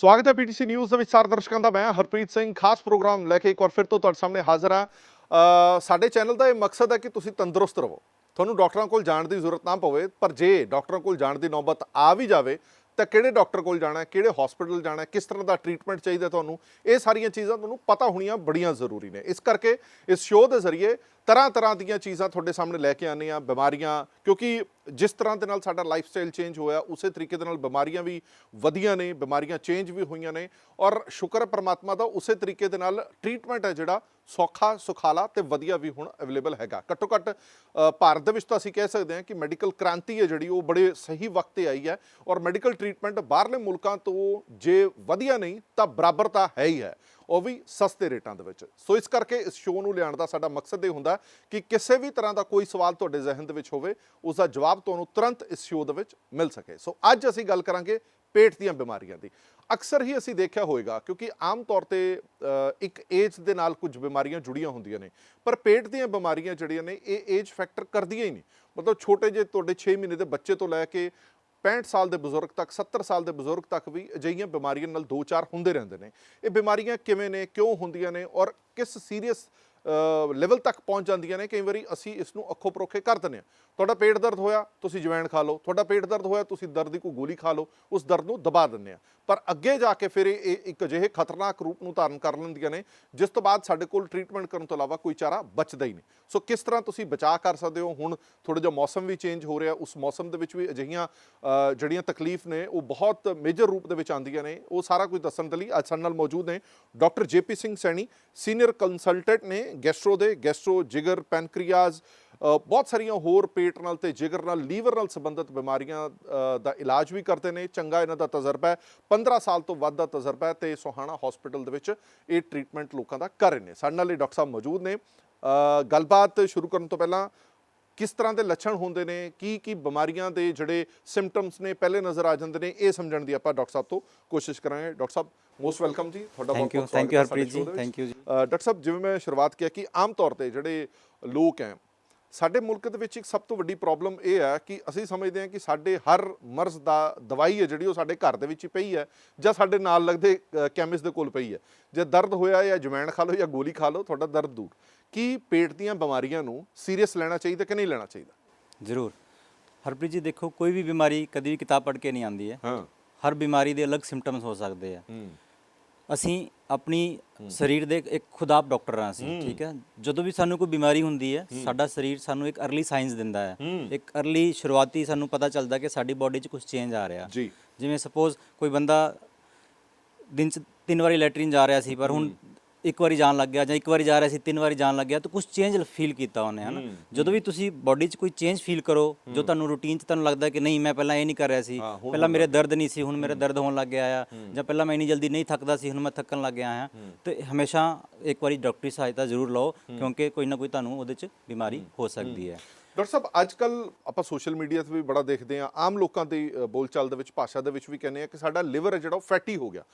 ਸਵਾਗਤ ਹੈ PTC news ਦੇ ਵਿੱਚ ਸਾਰੇ ਦਰਸ਼ਕਾਂ ਦਾ। ਮੈਂ ਹਰਪ੍ਰੀਤ ਸਿੰਘ, ਖਾਸ ਪ੍ਰੋਗਰਾਮ ਲੈ ਕੇ ਇੱਕ ਵਾਰ ਫਿਰ ਤੋਂ ਤੁਹਾਡੇ ਸਾਹਮਣੇ ਹਾਜ਼ਰ ਹਾਂ। ਸਾਡੇ ਚੈਨਲ ਦਾ ਇਹ ਮਕਸਦ ਹੈ ਕਿ ਤੁਸੀਂ ਤੰਦਰੁਸਤ ਰਹੋ। ਤੁਹਾਨੂੰ ਡਾਕਟਰਾਂ ਕੋਲ ਜਾਣ ਦੀ ਜ਼ਰੂਰਤ ਨਾ ਪਵੇ, ਪਰ ਜੇ ਡਾਕਟਰਾਂ ਕੋਲ ਜਾਣ ਦੀ ਨੌਬਤ ਆ ਵੀ ਜਾਵੇ ਤਾਂ ਕਿਹੜੇ ਡਾਕਟਰ ਕੋਲ ਜਾਣਾ ਹੈ, ਕਿਹੜੇ ਹਸਪੀਟਲ ਜਾਣਾ ਹੈ, ਕਿਸ ਤਰ੍ਹਾਂ ਦਾ ਟ੍ਰੀਟਮੈਂਟ ਚਾਹੀਦਾ ਤੁਹਾਨੂੰ, ਇਹ ਸਾਰੀਆਂ ਚੀਜ਼ਾਂ ਤੁਹਾਨੂੰ ਪਤਾ ਹੋਣੀਆਂ ਬੜੀਆਂ ਜ਼ਰੂਰੀ ਨੇ। ਇਸ ਕਰਕੇ ਇਸ ਸ਼ੋਅ ਦੇ ਜ਼ਰੀਏ ਤਰ੍ਹਾਂ ਤਰ੍ਹਾਂ ਦੀਆਂ ਚੀਜ਼ਾਂ ਤੁਹਾਡੇ ਸਾਹਮਣੇ ਲੈ ਕੇ ਆਉਂਦੇ ਹਾਂ, ਬਿਮਾਰੀਆਂ, ਕਿਉਂਕਿ ਜਿਸ ਤਰ੍ਹਾਂ ਦੇ ਨਾਲ ਸਾਡਾ ਲਾਈਫ ਸਟਾਈਲ ਚੇਂਜ ਹੋਇਆ, ਉਸੇ ਤਰੀਕੇ ਦੇ ਨਾਲ ਬਿਮਾਰੀਆਂ ਵੀ ਵਧੀਆਂ ਨੇ, ਬਿਮਾਰੀਆਂ ਚੇਂਜ ਵੀ ਹੋਈਆਂ ਨੇ ਔਰ ਸ਼ੁਕਰ ਪਰਮਾਤਮਾ ਦਾ ਉਸੇ ਤਰੀਕੇ ਦੇ ਨਾਲ ਟ੍ਰੀਟਮੈਂਟ ਹੈ ਜਿਹੜਾ ਸੌਖਾ, ਸੁਖਾਲਾ ਤੇ ਵਧੀਆ ਵੀ ਹੁਣ ਅਵੇਲੇਬਲ ਹੈਗਾ। ਘੱਟੋ ਘੱਟ ਭਾਰਤ ਦੇ ਵਿੱਚ ਤਾਂ ਅਸੀਂ ਕਹਿ ਸਕਦੇ ਹਾਂ ਕਿ ਮੈਡੀਕਲ ਕ੍ਰਾਂਤੀ ਹੈ ਜਿਹੜੀ, ਉਹ ਬੜੇ ਸਹੀ ਵਕਤ ਤੇ ਆਈ ਹੈ ਔਰ ਮੈਡੀਕਲ ਟ੍ਰੀਟਮੈਂਟ ਬਾਹਰਲੇ ਮੁਲਕਾਂ ਤੋਂ ਜੇ ਵਧੀਆ ਨਹੀਂ, ਤਾਂ ਬਰਾਬਰ ਤਾਂ ਹੈ ਹੀ ਹੈ। ਉਹ ਵੀ ਸਸਤੇ ਰੇਟਾਂ ਦੇ ਵਿੱਚ। ਸੋ ਇਸ ਕਰਕੇ ਇਸ ਸ਼ੋਅ ਨੂੰ ਲਿਆਉਣ ਦਾ ਸਾਡਾ ਮਕਸਦ ਇਹ ਹੁੰਦਾ ਕਿ ਕਿਸੇ ਵੀ ਤਰ੍ਹਾਂ ਦਾ ਕੋਈ ਸਵਾਲ ਤੁਹਾਡੇ ਜ਼ਿਹਨ ਦੇ ਵਿੱਚ ਹੋਵੇ ਉਸ ਦਾ ਜਵਾਬ ਤੁਹਾਨੂੰ ਤੁਰੰਤ ਇਸ ਸ਼ੋਅ ਦੇ ਵਿੱਚ ਮਿਲ ਸਕੇ। ਸੋ ਅੱਜ ਅਸੀਂ ਗੱਲ ਕਰਾਂਗੇ ਪੇਟ ਦੀਆਂ ਬਿਮਾਰੀਆਂ ਦੀ। ਅਕਸਰ ਹੀ ਅਸੀਂ ਦੇਖਿਆ ਹੋਵੇਗਾ ਕਿਉਂਕਿ ਆਮ ਤੌਰ ਤੇ ਇੱਕ ਏਜ ਦੇ ਨਾਲ ਕੁਝ ਬਿਮਾਰੀਆਂ ਜੁੜੀਆਂ ਹੁੰਦੀਆਂ ਨੇ। ਪਰ ਪੇਟ ਦੀਆਂ ਬਿਮਾਰੀਆਂ ਜਿਹੜੀਆਂ ਨੇ, ਇਹ ਏਜ ਫੈਕਟਰ ਕਰਦੀਆਂ ਹੀ ਨਹੀਂ। ਮਤਲਬ ਛੋਟੇ ਜਿਹੇ ਤੁਹਾਡੇ 6 ਮਹੀਨੇ ਦੇ ਬੱਚੇ ਤੋਂ ਲੈ ਕੇ 65 ਸਾਲ ਦੇ ਬਜ਼ੁਰਗ ਤੱਕ 70 ਸਾਲ ਦੇ ਬਜ਼ੁਰਗ ਤੱਕ ਵੀ ਅਜਿਹੀਆਂ ਬਿਮਾਰੀਆਂ ਨਾਲ ਦੋ ਚਾਰ ਹੁੰਦੇ ਰਹਿੰਦੇ ਨੇ। ਇਹ ਬਿਮਾਰੀਆਂ ਕਿਵੇਂ ਨੇ, ਕਿਉਂ ਹੁੰਦੀਆਂ ਨੇ ਔਰ ਕਿਸ ਸੀਰੀਅਸ ਲੈਵਲ ਤੱਕ ਪਹੁੰਚ ਜਾਂਦੀਆਂ ਨੇ। ਕਈ ਵਾਰੀ ਅਸੀਂ ਇਸ ਨੂੰ ਅੱਖੋਂ ਪਰੋਖੇ ਕਰ ਦਿੰਦੇ ਹਾਂ। ਤੁਹਾਡਾ ਪੇਟ ਦਰਦ ਹੋਇਆ, ਤੁਸੀਂ ਜਵੈਣ ਖਾ ਲਓ। ਤੁਹਾਡਾ ਪੇਟ ਦਰਦ ਹੋਇਆ, ਤੁਸੀਂ ਦਰਦ ਦੀ ਕੋਈ ਗੋਲੀ ਖਾ ਲਓ, ਉਸ ਦਰਦ ਨੂੰ ਦਬਾ ਦਿੰਦੇ ਆ ਪਰ ਅੱਗੇ ਜਾ ਕੇ ਫਿਰ ਇਹ ਇਹ ਇੱਕ ਅਜਿਹੇ ਖਤਰਨਾਕ ਰੂਪ ਨੂੰ ਧਾਰਨ ਕਰ ਲੈਂਦੀਆਂ ਨੇ, ਜਿਸ ਤੋਂ ਬਾਅਦ ਸਾਡੇ ਕੋਲ ਟ੍ਰੀਟਮੈਂਟ ਕਰਨ ਤੋਂ ਇਲਾਵਾ ਕੋਈ ਚਾਰਾ ਬਚਦਾ ਹੀ ਨਹੀਂ। ਸੋ ਕਿਸ ਤਰ੍ਹਾਂ ਤੁਸੀਂ ਬਚਾਅ ਕਰ ਸਕਦੇ ਹੋ? ਹੁਣ ਥੋੜਾ ਜਿਹਾ ਮੌਸਮ ਵੀ ਚੇਂਜ ਹੋ ਰਿਹਾ। ਉਸ ਮੌਸਮ ਦੇ ਵਿੱਚ ਵੀ ਅਜਿਹੀਆਂ ਜਿਹੜੀਆਂ ਤਕਲੀਫ ਨੇ, ਉਹ ਬਹੁਤ ਮੇਜਰ ਰੂਪ ਦੇ ਵਿੱਚ ਆਉਂਦੀਆਂ ਨੇ। ਉਹ ਸਾਰਾ ਕੁਝ ਦੱਸਣ ਦੇ ਲਈ ਅੱਜ ਸਾਡੇ ਨਾਲ ਮੌਜੂਦ ਨੇ doctor JP Singh Saini senior consultant ਨੇ ਗੈਸਟਰੋ ਦੇ, ਗੈਸਟਰੋ, ਜਿਗਰ ਪੈਨਕ੍ਰੀਆਜ਼ ਬਹੁਤ ਸਾਰੀਆਂ ਹੋਰ ਪੇਟ ਨਾਲ ਤੇ ਜਿਗਰ ਨਾਲ, ਲੀਵਰ ਨਾਲ ਸੰਬੰਧਿਤ ਬਿਮਾਰੀਆਂ ਦਾ ਇਲਾਜ ਵੀ ਕਰਦੇ ਨੇ। ਚੰਗਾ ਇਹਨਾਂ ਦਾ ਤਜਰਬਾ ਹੈ। 15 ਸਾਲ ਤੋਂ ਵੱਧ ਦਾ ਤਜਰਬਾ ਹੈ ਤੇ ਸੋਹਾਣਾ ਹਸਪੀਟਲ ਦੇ ਵਿੱਚ ਇਹ ਟ੍ਰੀਟਮੈਂਟ ਲੋਕਾਂ ਦਾ ਕਰ ਰਹੇ ਨੇ। ਸਾਡੇ ਨਾਲ ਇਹ ਡਾਕਟਰ ਸਾਹਿਬ ਮੌਜੂਦ ਨੇ। ਗੱਲਬਾਤ ਸ਼ੁਰੂ ਕਰਨ ਤੋਂ ਪਹਿਲਾਂ ਕਿਸ ਤਰ੍ਹਾਂ ਦੇ ਲੱਛਣ ਹੁੰਦੇ ਨੇ ਕੀ ਕੀ ਬਿਮਾਰੀਆਂ ਦੇ ਜਿਹੜੇ ਸਿੰਪਟਮਸ ਨੇ ਪਹਿਲੇ ਨਜ਼ਰ ਆ ਜਾਂਦੇ ਨੇ ਇਹ ਸਮਝਣ ਦੀ ਆਪਾਂ ਡਾਕਟਰ ਸਾਹਿਬ ਤੋਂ ਕੋਸ਼ਿਸ਼ ਕਰਾਂਗੇ। ਡਾਕਟਰ ਸਾਹਿਬ ਮੋਸਟ ਵੈਲਕਮ ਜੀ। ਤੁਹਾਡਾ thank you ਸਵਾਗਤ ਹੈ ਹਰਪ੍ਰੀਤ ਜੀ, thank you ਜੀ। ਡਾਕਟਰ ਸਾਹਿਬ ਜਿਵੇਂ ਮੈਂ ਸ਼ੁਰੂਆਤ ਕੀਤਾ ਕਿ ਆਮ ਤੌਰ ਤੇ ਜਿਹੜੇ ਲੋਕ ਹੈ ਸਾਡੇ ਮੁਲਕ ਦੇ ਵਿੱਚ ਇੱਕ ਸਭ ਤੋਂ ਵੱਡੀ ਪ੍ਰੋਬਲਮ ਇਹ ਹੈ ਕਿ ਅਸੀਂ ਸਮਝਦੇ ਹਾਂ ਕਿ ਸਾਡੇ ਹਰ ਮਰਜ਼ ਦਾ ਦਵਾਈ ਹੈ ਜਿਹੜੀ ਉਹ ਸਾਡੇ ਘਰ ਦੇ ਵਿੱਚ ਹੀ ਪਈ ਹੈ ਜਾਂ ਸਾਡੇ ਨਾਲ ਲੱਗਦੇ ਕੈਮਿਸਟ ਦੇ ਕੋਲ ਪਈ ਹੈ। ਜੇ ਦਰਦ ਹੋਇਆ ਜਾਂ ਜਵੈਣ ਖਾ ਲਓ ਜਾਂ ਗੋਲੀ ਖਾ ਲਓ ਤੁਹਾਡਾ ਦਰਦ ਦੂਰ। ਕੀ ਪੇਟ ਦੀਆਂ ਬਿਮਾਰੀਆਂ ਨੂੰ ਸੀਰੀਅਸ ਲੈਣਾ ਚਾਹੀਦਾ ਕਿ ਨਹੀਂ ਲੈਣਾ ਚਾਹੀਦਾ? ਜ਼ਰੂਰ। ਹਰਪ੍ਰੀਤ ਜੀ ਦੇਖੋ ਕੋਈ ਵੀ ਬਿਮਾਰੀ ਕਦੀ ਵੀ ਕਿਤਾਬ ਪੜ੍ਹ ਕੇ ਨਹੀਂ ਆਉਂਦੀ ਹੈ। ਹਾਂ। ਹਰ ਬਿਮਾਰੀ ਦੇ ਅਲੱਗ ਸਿੰਪਟਮਸ ਹੋ ਸਕਦੇ ਆ। ਅਸੀਂ ਆਪਣੀ ਸਰੀਰ ਦੇ ਇੱਕ ਖੁਦ ਆਪ ਡਾਕਟਰ ਹਾਂ ਅਸੀਂ ਠੀਕ ਹੈ? ਜਦੋਂ ਵੀ ਸਾਨੂੰ ਕੋਈ ਬਿਮਾਰੀ ਹੁੰਦੀ ਹੈ ਸਾਡਾ ਸਰੀਰ ਸਾਨੂੰ ਇੱਕ ਅਰਲੀ ਸਾਈਨਸ ਦਿੰਦਾ ਹੈ। ਇੱਕ ਅਰਲੀ ਸ਼ੁਰੂਆਤੀ ਸਾਨੂੰ ਪਤਾ ਚੱਲਦਾ ਕਿ ਸਾਡੀ ਬਾਡੀ 'ਚ ਕੁਝ ਚੇਂਜ ਆ ਰਿਹਾ। ਜੀ। ਜਿਵੇਂ ਸਪੋਜ਼ ਕੋਈ ਬੰਦਾ ਦਿਨ 'ਚ ਤਿੰਨ ਵਾਰੀ ਲੈਟਰਿਨ ਜਾ ਰਿਹਾ ਸੀ ਪਰ ਹੁਣ ਇੱਕ ਵਾਰੀ ਜਾਣ ਲੱਗ ਗਿਆ ਜਾਂ ਇੱਕ ਵਾਰੀ ਜਾ ਰਿਹਾ ਸੀ ਤਿੰਨ ਵਾਰੀ ਜਾਣ ਲੱਗ ਗਿਆ ਤਾਂ ਕੁਝ ਚੇਂਜ ਫੀਲ ਕੀਤਾ ਉਹਨੇ ਹਨਾ? ਜਦੋਂ ਵੀ ਤੁਸੀਂ ਬਾਡੀ 'ਚ ਕੋਈ ਚੇਂਜ ਫੀਲ ਕਰੋ ਜੋ ਤੁਹਾਨੂੰ ਰੂਟੀਨ 'ਚ ਤੁਹਾਨੂੰ ਲੱਗਦਾ ਕਿ ਨਹੀਂ ਮੈਂ ਪਹਿਲਾਂ ਇਹ ਨਹੀਂ ਕਰ ਰਿਹਾ ਸੀ ਪਹਿਲਾਂ ਮੇਰੇ ਦਰਦ ਨਹੀਂ ਸੀ ਹੁਣ ਮੇਰੇ ਦਰਦ ਹੋਣ ਲੱਗ ਗਿਆ ਆ ਜਾਂ ਪਹਿਲਾਂ ਮੈਂ ਇੰਨੀ ਜਲਦੀ ਨਹੀਂ ਥੱਕਦਾ ਸੀ ਹੁਣ ਮੈਂ ਥੱਕਣ ਲੱਗ ਗਿਆ ਆ ਤੇ ਹਮੇਸ਼ਾ ਇੱਕ ਵਾਰੀ ਡਾਕਟਰੀ ਸਹਾਇਤਾ ਜ਼ਰੂਰ ਲਓ ਕਿਉਂਕਿ ਕੋਈ ਨਾ ਕੋਈ ਤੁਹਾਨੂੰ ਉਹਦੇ 'ਚ ਬਿਮਾਰੀ ਹੋ ਸਕਦੀ ਹੈ। ਡਾਕਟਰ ਸਾਹਿਬ ਅੱਜ ਕੱਲ ਆਪਾਂ ਸੋਸ਼ਲ ਮੀਡੀਆ ਤੇ ਵੀ ਬੜਾ ਦੇਖਦੇ ਆ ਆਮ ਲੋਕਾਂ ਦੀ ਬੋਲਚਾਲ ਦੇ ਵਿੱਚ ਭਾਸ਼ਾ ਦੇ ਵਿੱਚ ਵੀ ਕਹਿੰਦੇ ਆ ਕਿ ਸਾਡਾ ਲਿਵਰ ਹੈ ਜਿਹੜਾ ਉਹ ਫੈਟੀ ਹੋ ਗਿਆ।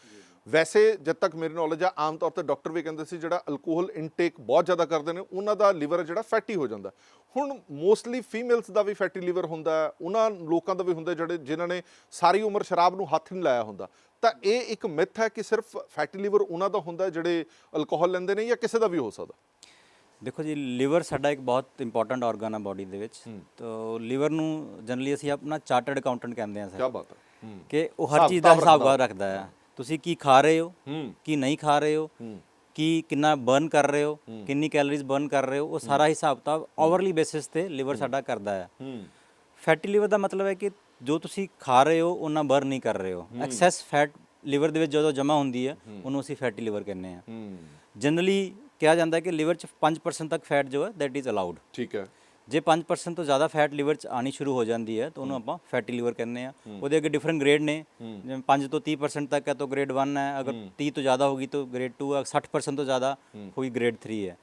ਵੈਸੇ ਜਦ ਤੱਕ ਮੇਰੀ ਨੌਲੇਜ ਆ ਆਮ ਤੌਰ ਤੇ ਡਾਕਟਰ ਵੀ ਕਹਿੰਦੇ ਸੀ ਜਿਹੜਾ ਅਲਕੋਹਲ ਇਨਟੇਕ ਬਹੁਤ ਜ਼ਿਆਦਾ ਕਰਦੇ ਨੇ ਉਹਨਾਂ ਦਾ ਲਿਵਰ ਜਿਹੜਾ ਫੈਟੀ ਹੋ ਜਾਂਦਾ। ਹੁਣ ਮੋਸਟਲੀ ਫੀਮੇਲਸ ਦਾ ਵੀ ਫੈਟੀ ਲਿਵਰ ਹੁੰਦਾ ਉਹਨਾਂ ਲੋਕਾਂ ਦਾ ਵੀ ਹੁੰਦਾ ਜਿਹੜੇ ਜਿਨ੍ਹਾਂ ਨੇ ਸਾਰੀ ਉਮਰ ਸ਼ਰਾਬ ਨੂੰ ਹੱਥ ਨਹੀਂ ਲਾਇਆ ਹੁੰਦਾ। ਤਾਂ ਇਹ ਇੱਕ ਮਿਥ ਹੈ ਕਿ ਸਿਰਫ ਫੈਟੀ ਲਿਵਰ ਉਹਨਾਂ ਦਾ ਹੁੰਦਾ ਜਿਹੜੇ ਅਲਕੋਹਲ ਲੈਂਦੇ ਨੇ ਜਾਂ ਕਿਸੇ ਦਾ ਵੀ ਹੋ ਸਕਦਾ। ਦੇਖੋ ਜੀ ਲਿਵਰ ਸਾਡਾ ਇੱਕ ਬਹੁਤ ਇੰਪੋਰਟੈਂਟ ਆਰਗਨ ਆ ਬਾਡੀ ਦੇ ਵਿੱਚ। ਤਾਂ ਲਿਵਰ ਨੂੰ ਜਨਰਲੀ ਅਸੀਂ ਆਪਣਾ ਚਾਰਟਰਡ ਅਕਾਊਂਟੈਂਟ ਕਹਿੰਦੇ ਆ ਕੀ ਸਰ ਬਾਤ ਹੈ। ਹੂੰ। ਕਿ ਉਹ ਹਰ ਚੀਜ਼ ਦਾ ਕਿਤਾਬ ਹਿਸਾਬ ਰੱਖਦਾ। ਰੱਖਦਾ ਹੈ ਤੁਸੀਂ ਕੀ ਖਾ ਰਹੇ ਹੋ ਕੀ ਨਹੀਂ ਖਾ ਰਹੇ ਹੋ ਕੀ ਕਿੰਨਾ ਬਰਨ ਕਰ ਰਹੇ ਹੋ ਕਿੰਨੀ ਕੈਲਰੀਜ਼ ਬਰਨ ਕਰ ਰਹੇ ਹੋ ਉਹ ਸਾਰਾ ਹਿਸਾਬ ਤਾਂ ਓਵਰਲੀ ਬੇਸਿਸ ਤੇ ਲਿਵਰ ਸਾਡਾ ਕਰਦਾ ਹੈ। ਫੈਟੀ ਲਿਵਰ ਦਾ ਮਤਲਬ ਹੈ ਕਿ ਜੋ ਤੁਸੀਂ ਖਾ ਰਹੇ ਹੋ ਉਹਨਾਂ ਬਰਨ ਨਹੀਂ ਕਰ ਰਹੇ ਹੋ। ਐਕਸੈਸ ਫੈਟ ਲਿਵਰ ਦੇ ਵਿੱਚ ਜਦੋਂ ਜਮ੍ਹਾਂ ਹੁੰਦੀ ਹੈ ਉਹਨੂੰ ਅਸੀਂ ਫੈਟੀ ਲਿਵਰ ਕਹਿੰਦੇ ਆ ਜਨਰਲੀ ਕਿਹਾ ਜਾਂਦਾ ਹੈ ਕਿ ਲਿਵਰ 'ਚ 5% ਤੱਕ ਫੈਟ ਜੋ ਹੈ ਦੈਟ ਇਜ਼ ਅਲਾਉਡ ਠੀਕ ਹੈ। ਜੇ 5% ਤੋਂ ਜ਼ਿਆਦਾ ਫੈਟ ਲਿਵਰ 'ਚ ਆਣੀ ਸ਼ੁਰੂ ਹੋ ਜਾਂਦੀ ਹੈ ਤਾਂ ਉਹਨੂੰ ਆਪਾਂ ਫੈਟੀ ਲਿਵਰ ਕਹਿੰਦੇ ਆ ਉਹਦੇ ਅੱਗੇ ਡਿਫਰੈਂਟ ਗ੍ਰੇਡ ਨੇ। ਜਿਵੇਂ 5 ਤੋਂ 30% ਤੱਕ ਹੈ ਤਾਂ ਗ੍ਰੇਡ 1 ਹੈ। ਅਗਰ 30 ਤੋਂ ਜ਼ਿਆਦਾ ਹੋਗੀ ਤਾਂ ਗ੍ਰੇਡ 2 ਹੈ। 60% ਤੋਂ ਜ਼ਿਆਦਾ ਹੋਈ ਗ੍ਰੇਡ 3 ਹੈ।